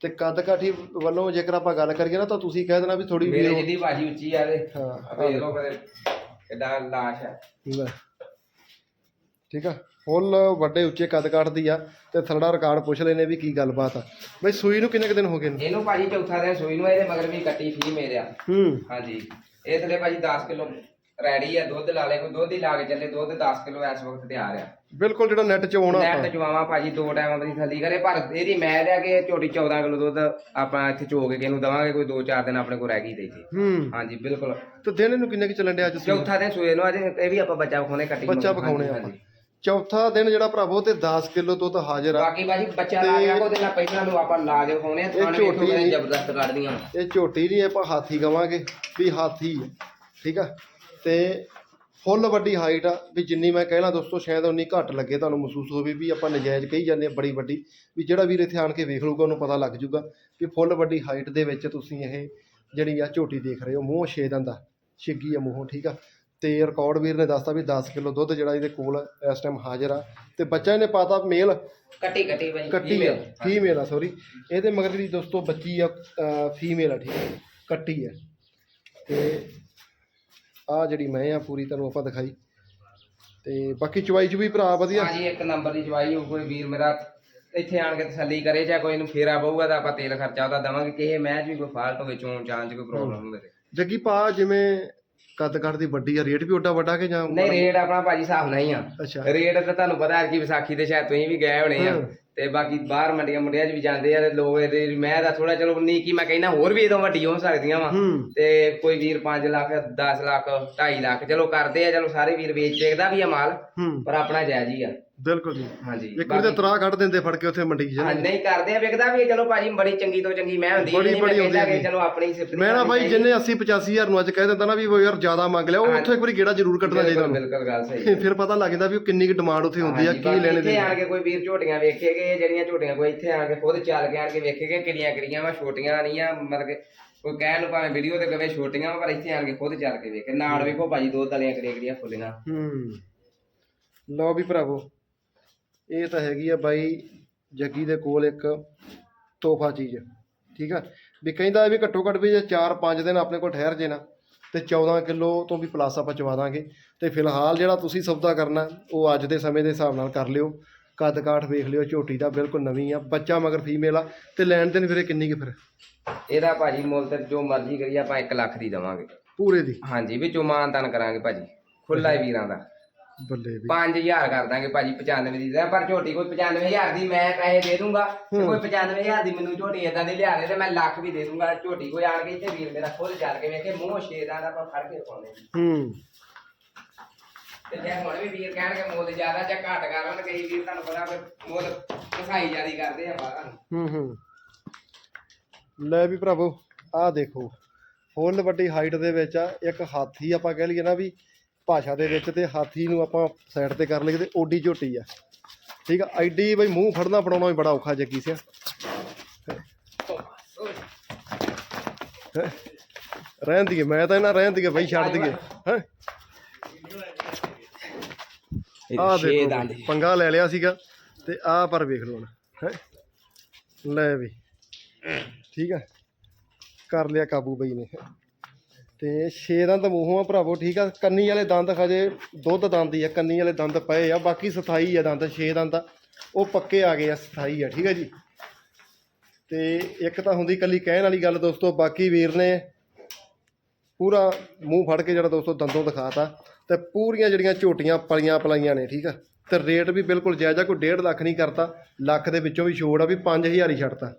ਤੇ ਕੱਦ ਕਾਠੀ ਵੱਲੋਂ ਜੇਕਰ ਆਪਾਂ ਗੱਲ ਕਰੀਏ ਨਾ ਤਾਂ ਤੁਸੀਂ ਕਹਿ ਦੇਣਾ ਵੀ ਥੋੜੀ ਮੇਰੇ ਜਿੱਦੀ ਭਾਜੀ ਉੱਚੀ ਆ ਤੇ ਹਾਂ ਵੇਖ ਲਓ ਕਦੇ ਕਿੱਡਾ ਲਾਸ਼ ਹੈ ਲੈ। ਠੀਕ ਆ? ਫੁੱਲ ਵੱਡੇ ਉੱਚੇ ਕੱਦ ਕਾਠਦੀ ਆ ਤੇ ਥਰੜਾ ਰਿਕਾਰਡ ਪੁੱਛ ਲੈਨੇ ਵੀ ਕੀ ਗੱਲਬਾਤ ਆ। ਬਈ ਸੂਈ ਨੂੰ ਕਿੰਨੇ ਕੁ ਦਿਨ ਹੋ ਗਏ ਨੇ? ਇਹਨੂੰ ਭਾਜੀ ਚੌਥਾ ਦਿਨ ਸੂਈ ਨੂੰ ਇਹਦੇ ਮਗਰ ਵੀ ਕੱਟੀ ਫੀ ਮੇਰੇ ਆ। ਹੂੰ। ਹਾਂਜੀ। ਇਹ ਥਲੇ ਭਾਜੀ 10 ਕਿਲੋ ਰੈਡੀ ਆ ਦੁੱਧ ਲਾ ਲੈ ਕੋਈ ਦੁੱਧ ਹੀ ਲਾ ਕੇ ਚੱਲੇ ਦੁੱਧ 10 ਕਿਲੋ ਇਸ ਵਕਤ ਤਿਆਰ ਆ। ਬਿਲਕੁਲ ਜਿਹੜਾ ਨੈਟ 'ਚ ਆਉਣਾ ਨੈਟ ਜਵਾਵਾ ਭਾਜੀ ਦੋ ਟਾਈਮਾਂ ਦੀ ਥੱਲੀ ਕਰੇ ਪਰ ਇਹਦੀ ਮੈਂ ਲਿਆ ਕਿ ਝੋਟੀ 14 ਕਿਲੋ ਦੁੱਧ ਆਪਾਂ ਇੱਥੇ ਚੋ ਕੇ ਇਹਨੂੰ ਦਵਾਂਗੇ ਕੋਈ 2-4 ਦਿਨ ਆਪਣੇ ਕੋਲ ਰਹਿ ਗਈ ਤੇ ਇੱਥੇ। ਹਾਂਜੀ ਬਿਲਕੁਲ। ਤੇ ਦਿਨ ਇਹਨੂੰ ਕਿੰਨੇ ਕੁ ਚੱਲਣ ਡਿਆ ਅੱਜ? ਚੌਥਾ ਦਿਨ ਸੂਏ ਨੂੰ ਅਜੇ ਇਹ ਵੀ ਆਪਾਂ ਬੱਚਾ ਵਿਖਾਉਣੇ ਕੱਟੀ ਬੱਚਾ। ਵਿਖਾਉਣੇ ਹਾਂਜੀ। ਚੌਥਾ ਦਿਨ ਜਿਹੜਾ ਭਰਾਵੋ ਤੇ 10 ਕਿਲੋ ਦੁੱਧ ਹਾਜ਼ਰ ਆ। ਬਾਕੀ ਭਾਜੀ ਬੱਚਾ ਲਾ ਗਿਆ ਉਹਦੇ ਨਾਲ ਪਹਿਲਾਂ ਨੂੰ ਆਪਾਂ ਲਾ ਕੇ ਇਹ ਥਾਣੇ ਝੋਟੀ। ਜ਼ਬਰਦਸਤ ਕੱਢਦੀਆਂ ਇਹ ਝੋਟੀ ਨਹੀਂ ਆਪਾਂ ਹਾਥੀ ਕਵਾਂਗੇ ਵੀ ਹਾਥੀ ਠੀਕ ਆ? ਤੇ ਫੁੱਲ ਵੱਡੀ ਹਾਈਟ ਆ ਵੀ ਜਿੰਨੀ ਮੈਂ ਕਹਿਣਾ ਦੋਸਤੋ ਸ਼ਾਇਦ ਉਨੀ ਘੱਟ ਲੱਗੇ ਤੁਹਾਨੂੰ ਮਹਿਸੂਸ ਹੋਵੇ ਵੀ ਆਪਾਂ ਨਜਾਇਜ਼ ਕਹੀ ਜਾਂਦੇ ਆ ਬੜੀ ਵੱਡੀ। ਵੀ ਜਿਹੜਾ ਵੀਰ ਇੱਥੇ ਆਣ ਕੇ ਵੇਖ ਲਊਗਾ ਉਹਨੂੰ ਪਤਾ ਲੱਗ ਜਾਊਗਾ ਕਿ ਫੁੱਲ ਵੱਡੀ ਹਾਈਟ ਦੇ ਵਿੱਚ ਤੁਸੀਂ ਇਹ ਜਿਹੜੀ ਆ ਝੋਟੀ ਦੇਖ ਰਹੇ ਹੋ ਮੂੰਹ ਛੇ ਦੰਦ ਛਿੱਗੀ ਆ ਮੂੰਹੋਂ ਠੀਕ ਆ? ਤੇ ਰਿਕਾਰਡ ਵੀਰ ਨੇ ਦੱਸਤਾ ਵੀ 10 ਕਿਲੋ ਦੁੱਧ ਜਿਹੜਾ ਇਹਦੇ ਕੋਲ ਇਸ ਟਾਈਮ ਹਾਜ਼ਰ ਆ। ਤੇ ਬੱਚਾ ਇਹਨੇ ਪਾਤਾ ਮੇਲ ਕੱਟੀ ਕੱਟੀ ਭਾਜੀ ਕੱਟੀ ਆ। ਫੀਮੇਲ ਆ ਸੌਰੀ ਇਹਦੇ ਮਗਰ ਜਿਹੜੀ ਦੋਸਤੋ ਬੱਚੀ ਆ ਫੀਮੇਲ ਆ ਠੀਕ ਹੈ ਕੱਟੀ ਆ। ਤੇ ਆ ਜਿਹੜੀ ਮੈਂ ਆ ਪੂਰੀ ਤੁਹਾਨੂੰ ਆਪਾਂ ਦਿਖਾਈ। ਤੇ ਬਾਕੀ ਚਵਾਈ ਚ ਵੀ ਭਰਾ ਵਧੀਆ? ਹਾਂਜੀ ਇੱਕ ਨੰਬਰ ਦੀ ਜਵਾਈ ਹੋ ਕੋਈ ਵੀਰ ਮੇਰਾ ਇੱਥੇ ਆਣ ਕੇ ਤਸੱਲੀ ਕਰੇ ਜਾਂ ਕੋਈ ਨੂੰ ਫੇਰਾ ਪਊਗਾ ਤਾਂ ਆਪਾਂ ਤੇਲ ਖਰਚਾ ਉਹਦਾ ਦਵਾਂਗੇ ਕਿਸੇ ਮੈਚ ਵੀ ਕੋਈ ਫਾਲਟ ਹੋਵੇ ਚੋਣ ਚਾਂਚ ਕੋਈ ਪ੍ਰੋਬਲਮ ਹੋਵੇ। ਜੱਗੀ ਪਾ ਜਿਵੇਂ ਕੱਦ ਕੱਦ ਦੀ ਵੱਡੀ ਆ ਰੇਟ ਵੀ ਓਡਾ ਵੱਡਾ ਕਿ ਜਾਂ ਨਹੀਂ ਰੇਟ ਆਪਣਾ ਭਾਜੀ ਹਿਸਾਬ ਨਾਲ ਹੀ ਆ। ਰੇਟ ਤਾਂ ਤੁਹਾਨੂੰ ਪਤਾ ਹੈ ਕਿ ਵਿਸਾਖੀ ਤੇ ਸ਼ਾਇਦ ਤੁਸੀਂ ਵੀ ਗਏ ਹੋਣੇ ਆ। ਤੇ ਬਾਕੀ ਬਾਹਰ ਮੰਡੀਆਂ ਮੁੰਡਿਆਂ 'ਚ ਵੀ ਜਾਂਦੇ ਆ ਤੇ ਲੋਕ ਇਹਦੇ ਮੈਂ ਤਾਂ ਥੋੜਾ ਚਲੋ ਨਹੀਂ ਕੀ ਮੈਂ ਕਹਿੰਦਾ ਹੋਰ ਵੀ ਇਦੋਂ ਵੱਡੀ ਹੋ ਸਕਦੀਆਂ ਵਾ। ਹੂੰ। ਤੇ ਕੋਈ ਵੀਰ 5 ਲੱਖ 10 ਲੱਖ 2.5 ਲੱਖ ਚਲੋ ਕਰਦੇ ਆ ਚਲੋ ਸਾਰੇ ਵੀਰ ਵੇਚ ਚੇਕਦਾ ਵੀ ਆ ਮਾਲ ਹੂੰ। ਪਰ ਆਪਣਾ ਜਾਇਜ਼ ਹੀ ਆ। ਬਿਲਕੁਲ ਜੀ। ਹਾਂਜੀ ਇੱਕ ਵਾਰ ਤੇ ਤਰਾ ਕੱਢ ਦਿੰਦੇ ਫੜ ਕੇ ਉੱਥੇ ਮੰਡੀ 'ਚ। ਹਾਂ, ਨਹੀਂ ਕਰਦੇ ਆ ਵੀ ਚਲੋ ਭਾਜੀ ਬੜੀ ਚੰਗੀ ਤੋਂ ਚੰਗੀ ਮੈਂ ਹੁੰਦੀ ਬੜੀ- ਨਹੀਂ ਮੈਂ ਬੜੀ ਕਹਿੰਦਾ ਹੁੰਦੀ ਕਿ ਚਲੋ ਆਪਣੀ ਸਿਫਤ ਮੈਂ ਨਾ ਬਾਈ ਜਿੰਨੇ 80 85 ਹਜ਼ਾਰ ਨੂੰ ਅੱਜ ਕਹਿ ਦਿੰਦਾ ਨਾ ਵੀ ਉਹ ਯਾਰ ਜ਼ਿਆਦਾ ਮੰਗ ਲਿਆ ਉਹ ਉੱਥੇ ਇੱਕ ਵਾਰੀ ਗੇੜਾ ਜ਼ਰੂਰ ਕੱਢਣਾ ਚਾਹੀਦਾ ਉਹਨੂੰ। ਬਿਲਕੁਲ ਗੱਲ ਸਹੀ [laughs] ਫਿਰ ਪਤਾ ਲੱਗ ਜਾਂਦਾ ਵੀ ਉਹ ਕਿੰਨੀ ਕੁ ਡਿਮਾਂਡ ਉੱਥੇ ਹੁੰਦੀ ਆ ਹਾਂਜੀ, ਕੀ ਬਾਕੀ ਲੈਣੇ ਇੱਥੇ ਦੇ ਆਣ ਕੇ ਕੋਈ ਵੀਰ ਝੋਟੀਆਂ ਵੇਖੇਗੇ ਜਿਹੜੀਆਂ ਝੋਟੀਆਂ ਕੋਈ ਇੱਥੇ ਆਣ ਕੇ ਖੁਦ ਚੱਲ ਕੇ ਆਣ ਕੇ ਵੇਖੇਗੇ ਕਿਹੜੀਆਂ ਕਿਹੜੀਆਂ ਵਾ ਛੋਟੀਆਂ ਨਹੀਂ ਆ ਮਤਲਬ ਕਿ ਕੋਈ ਕਹਿਣ ਨੂੰ ਭਾਵੇਂ ਵੀਡੀਓ ਤੇ ਕਵੇ ਛੋਟੀਆਂ ਵਾ, ਪਰ ਇੱਥੇ ਆਣ ਕੇ ਖੁਦ ਚੱਲ ਕੇ ਵੇਖੇ। ਨਾਲ ਵੇਖੋ ਭਾਜੀ ਦੋ ਤਲੀਆਂ ਕਿਹੜੀਆਂ ਕਿਹੜੀਆਂ ਫੁੱਲੀਆਂ। ਹੂੰ। ਲਓ ਵੀ ਭਰਾਵੋ ਇਹ ਤਾਂ ਹੈਗੀ ਆ ਬਾਈ ਜੱਗੀ ਦੇ ਕੋਲ ਇੱਕ ਤੋਹਫਾ ਚੀਜ਼ ਠੀਕ ਆ? ਵੀ ਕਹਿੰਦਾ ਵੀ ਘੱਟੋ ਘੱਟ ਵੀ ਜੇ 4-5 ਦਿਨ ਆਪਣੇ ਕੋਲ ਠਹਿਰ ਜੇ ਨਾ ਤੇ 14 ਕਿਲੋ ਤੋਂ ਵੀ ਪਲੱਸ ਆਪਾਂ ਚਵਾ ਦਾਂਗੇ। ਤੇ ਫਿਲਹਾਲ ਜਿਹੜਾ ਤੁਸੀਂ ਸੌਦਾ ਕਰਨਾ ਉਹ ਅੱਜ ਦੇ ਸਮੇਂ ਦੇ ਹਿਸਾਬ ਨਾਲ ਕਰ ਲਿਓ। ਕੱਦ ਕਾਠ ਵੇਖ ਲਿਓ ਝੋਟੀ ਦਾ ਬਿਲਕੁਲ ਨਵੀਂ ਆ ਬੱਚਾ ਮਗਰ ਫੀਮੇਲ ਆ ਤੇ ਲੈਣ ਦੇਣ ਫਿਰ ਕਿੰਨੀ ਕੁ ਫਿਰ? ਇਹਦਾ ਭਾਜੀ ਮੁੱਲ ਤੇ ਜੋ ਮਰਜ਼ੀ ਕਰੀਏ ਆਪਾਂ 1 ਲੱਖ ਦੀ ਦਵਾਂਗੇ। ਪੂਰੇ ਦੀ? ਹਾਂਜੀ ਵਿੱਚੋਂ ਮਾਨਤਨ ਕਰਾਂਗੇ ਭਾਜੀ ਖੁੱਲਾ ਹੀ ਵੀਰਾਂ ਦਾ। ਬੱਲੇ ਵੀ। 5000 ਕਰ ਦਾਂਗੇ ਭਾਜੀ 95 ਦੀ ਦੇ ਪਰ ਝੋਟੀ ਕੋਈ 95000 ਦੀ ਮੈਂ ਪੈਸੇ ਦੇ ਦੂੰਗਾ। ਤੇ ਕੋਈ 95000 ਦੀ ਮੈਨੂੰ ਝੋਟੀ ਇਦਾਂ ਦੀ ਲਿਆ ਦੇ ਤੇ ਮੈਂ ਲੱਖ ਵੀ ਦੇ ਦੂੰਗਾ। ਝੋਟੀ ਕੋਈ ਆਣ ਕੇ ਇੱਥੇ ਵੀਰ ਮੇਰਾ ਖੁਦ ਚੱਲ ਕੇ ਵੇਖੇ ਮੂੰਹ ਛੇਦਾਂ ਦਾ ਆਪਾਂ ਫੜ ਕੇ ਪਾਉਂਦੇ ਹੂੰ। ਤੇ ਜੇ ਹੁਣ ਵੀ ਵੀਰ ਕਹਿਣਗੇ ਮੁੱਲ ਜ਼ਿਆਦਾ ਜਾਂ ਘੱਟ ਕਰ ਲੈਣ ਕਈ ਵੀਰ ਤੁਹਾਨੂੰ ਪਤਾ ਫਿਰ ਮੁੱਲ ਕਸਾਈ ਜਿਆਦੀ ਕਰਦੇ ਆ ਬਾਹਰ। ਹੂੰ ਹੂੰ। ਲੈ ਵੀ ਭਰਾਵੋ ਆਹ ਦੇਖੋ। ਫੁੱਲ ਵੱਡੀ ਹਾਈਟ ਦੇ ਵਿੱਚ ਆ ਇੱਕ ਹਾਥੀ ਆਪਾਂ ਕਹਿ ਲਈਏ ਨਾ ਵੀ ਭਾਸ਼ਾ ਦੇ ਵਿੱਚ ਤੇ ਹਾਥੀ ਨੂੰ ਆਪਾਂ ਸਾਈਡ ਤੇ ਕਰ ਲਈਏ ਤੇ ਓਡੀ ਝੋਟੀ ਆ। ਠੀਕ ਆ ਐਡੀ ਬਈ ਮੂੰਹ ਫੜਨਾ ਫੜਾਉਣਾ ਵੀ ਬੜਾ ਔਖਾ ਜੱਗੀ ਸਿਆ। ਰਹਿਣ ਦੀਏ ਮੈਂ ਤਾਂ ਇਹਨਾਂ ਰਹਿਣ ਦੀਏ ਬਈ ਛੱਡ ਦੀਏ ਹੈ? ਛੇ ਦੇਖੋ ਪੰਗਾ ਲੈ ਲਿਆ ਸੀਗਾ ਤੇ ਆਹ ਪਰ ਵੇਖ ਲਓ ਹੁਣ ਹੈ? ਲੈ ਵੀ। ਠੀਕ ਆ ਕਰ ਲਿਆ ਕਾਬੂ ਬਈ ਨੇ। ਤੇ ਛੇ ਦੰਦ ਮੂੰਹੋਂ ਆ ਭਰਾਵੋ, ਠੀਕ ਆ? ਕੰਨੀ ਵਾਲੇ ਦੰਦ ਹਜੇ ਦੁੱਧ ਦੰਦ ਹੀ ਆ, ਕੰਨੀ ਵਾਲੇ ਦੰਦ ਪਏ ਆ, ਬਾਕੀ ਸਥਾਈ ਆ ਦੰਦ, ਛੇ ਦੰਦ ਉਹ ਪੱਕੇ ਆ ਗਏ ਆ, ਸਥਾਈ ਆ, ਠੀਕ ਆ ਜੀ? ਤੇ ਇੱਕ ਤਾਂ ਹੁੰਦੀ ਕੱਲੀ ਕਹਿਣ ਵਾਲੀ ਗੱਲ ਦੋਸਤੋ, ਬਾਕੀ ਵੀਰ ਨੇ ਪੂਰਾ ਮੂੰਹ ਫੜ ਕੇ ਜਿਹੜਾ ਦੋਸਤੋ ਦੰਦੋਂ ਦਿਖਾਤਾ ਤੇ ਪੂਰੀਆਂ ਜਿਹੜੀਆਂ ਝੋਟੀਆਂ ਪਲੀਆਂ ਪਲਾਈਆਂ ਨੇ, ਠੀਕ ਆ? ਤੇ ਰੇਟ ਵੀ ਬਿਲਕੁਲ ਜਾਇਜ਼ ਆ, ਕੋਈ 1.5 ਲੱਖ ਨਹੀਂ ਕਰਤਾ, ਲੱਖ ਦੇ ਵਿੱਚੋਂ ਵੀ ਛੋੜ ਆ, ਵੀ 5000 ਹੀ ਛੱਡਤਾ।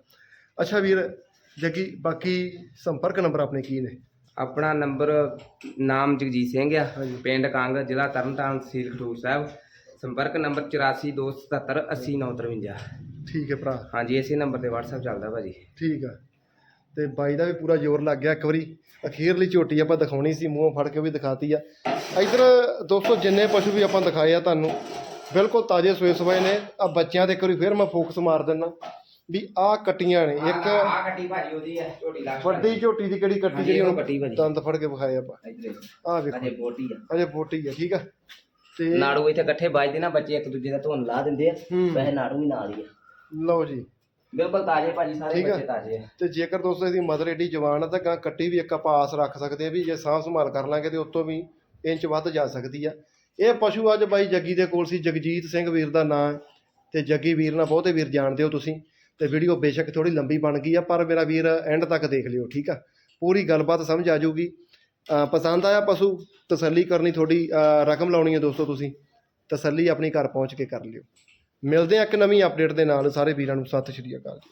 ਅੱਛਾ ਵੀਰ, ਜੱਗੀ, ਬਾਕੀ ਸੰਪਰਕ ਨੰਬਰ ਆਪਣੇ ਕੀ ਨੇ? ਆਪਣਾ ਨੰਬਰ ਨਾਮ ਜਗਜੀਤ ਸਿੰਘ ਆ। ਪਿੰਡ ਕੰਗ ਜ਼ਿਲ੍ਹਾ ਤਰਨਤਾਰਨ ਤਹਿਸੀਲ ਖਡੂਰ ਸਾਹਿਬ। ਸੰਪਰਕ ਨੰਬਰ 8427780953 ਠੀਕ ਹੈ ਭਰਾ। ਹਾਂਜੀ ਇਸੇ ਨੰਬਰ ਤੇ WhatsApp ਚੱਲਦਾ ਭਾਜੀ। ਠੀਕ ਆ। ਤੇ ਬਾਈ ਦਾ ਵੀ ਪੂਰਾ ਜ਼ੋਰ ਲੱਗ ਗਿਆ ਇੱਕ ਵਾਰੀ। ਅਖੀਰਲੀ ਝੋਟੀ ਆਪਾਂ ਦਿਖਾਉਣੀ ਸੀ ਮੂੰਹੋਂ ਫੜ ਕੇ ਵੀ ਦਿਖਾਤੀ ਆ। ਇਧਰ ਦੋਸਤੋ ਜਿੰਨੇ ਪਸ਼ੂ ਵੀ ਆਪਾਂ ਦਿਖਾਏ ਆ ਤੁਹਾਨੂੰ ਬਿਲਕੁਲ ਤਾਜ਼ੇ ਸੋਏ ਸਵਾਏ ਨੇ। ਆ ਬੱਚਿਆਂ ਤੇ ਇੱਕ ਵਾਰੀ ਫਿਰ ਮੈਂ ਫੋਕਸ ਮਾਰ ਦਿੰਦਾ। ਵੀ ਆ ਕੱਟੀਆਂ ਨੇ ਇੱਕ ਆ ਕੱਟੀ ਭਾਜੀ ਉਹਦੀ ਆ ਝੋਟੀ ਲੱਗ ਵੱਡੀ ਝੋਟੀ ਦੀ ਕਿਹੜੀ ਕੱਟੀ ਜਿਹੜੀ ਉਹ ਕੱਟੀ ਭਾਜੀ। ਦੰਦ ਫੜ ਕੇ ਵਿਖਾਏ ਆਪਾਂ। ਆ ਵੇਖੋ। ਅਜੇ ਬੋਟੀ ਆ। ਅਜੇ ਫੋਟੀ ਆ ਠੀਕ ਆ। ਤੇ ਨਾੜੂ ਇੱਥੇ ਇਕੱਠੇ ਵੱਜਦੇ ਨਾ ਬੱਚੇ ਇੱਕ ਦੂਜੇ ਦਾ ਧੁਨ ਲਾ ਦਿੰਦੇ ਆ। ਹੂੰ। ਵੈਸੇ ਨਾੜੂ ਵੀ ਨਾਲ ਹੀ ਆ। ਲਓ ਜੀ। ਬਿਲਕੁਲ ਤਾਜ਼ੇ ਭਾਜੀ ਸਾਰੇ। ਬੱਚੇ ਤਾਜ਼ੇ ਆ। ਤੇ ਜੇਕਰ ਦੋਸਤੋ ਇਹਦੀ ਮਦਰ ਏਡੀ ਜਵਾਨ ਆ ਤਾਂ ਗਾਂ ਕੱਟੀ ਵੀ ਇੱਕ ਆਪਾਂ ਆਸ ਰੱਖ ਸਕਦੇ ਆ ਵੀ ਜੇ ਸਾਂਭ ਸੰਭਾਲ ਕਰ ਲਾਂਗੇ ਤੇ ਉਤੋਂ ਵੀ ਇੰਚ ਵੱਧ ਜਾ ਸਕਦੀ ਆ। ਇਹ ਪਸ਼ੂ ਅੱਜ ਬਾਈ ਜੱਗੀ ਦੇ ਕੋਲ ਸੀ ਜਗਜੀਤ ਸਿੰਘ ਵੀਰ ਦਾ ਨਾਂ। ਹੈ ਤੇ ਜੱਗੀ ਵੀਰ ਨਾਲ ਬਹੁਤੇ ਵੀਰ ਜਾਣਦੇ ਹੋ ਤੁਸੀਂ। ਤੇ ਵੀਡੀਓ ਬੇਸ਼ੱਕ ਥੋੜੀ ਲੰਬੀ ਬਣ ਗਈ ਆ, ਪਰ ਮੇਰਾ ਵੀਰ ਐਂਡ ਤੱਕ ਦੇਖ ਲਿਓ, ਠੀਕ ਆ? ਪੂਰੀ ਗੱਲਬਾਤ ਸਮਝ ਆ ਜਾਊਗੀ। ਪਸੰਦ ਆਇਆ ਪਸ਼ੂ, ਤਸੱਲੀ ਕਰਨੀ ਤੁਹਾਡੀ ਰਕਮ ਲਾਉਣੀ ਹੈ ਦੋਸਤੋ ਤੁਸੀਂ, ਤਸੱਲੀ ਆਪਣੀ ਘਰ ਪਹੁੰਚ ਕੇ ਕਰ ਲਿਓ। ਮਿਲਦੇ ਆ ਇੱਕ ਨਵੀਂ ਅਪਡੇਟ ਦੇ ਨਾਲ, ਸਾਰੇ ਵੀਰਾਂ ਨੂੰ ਸਤਿ ਸ਼੍ਰੀ ਅਕਾਲ ਜੀ।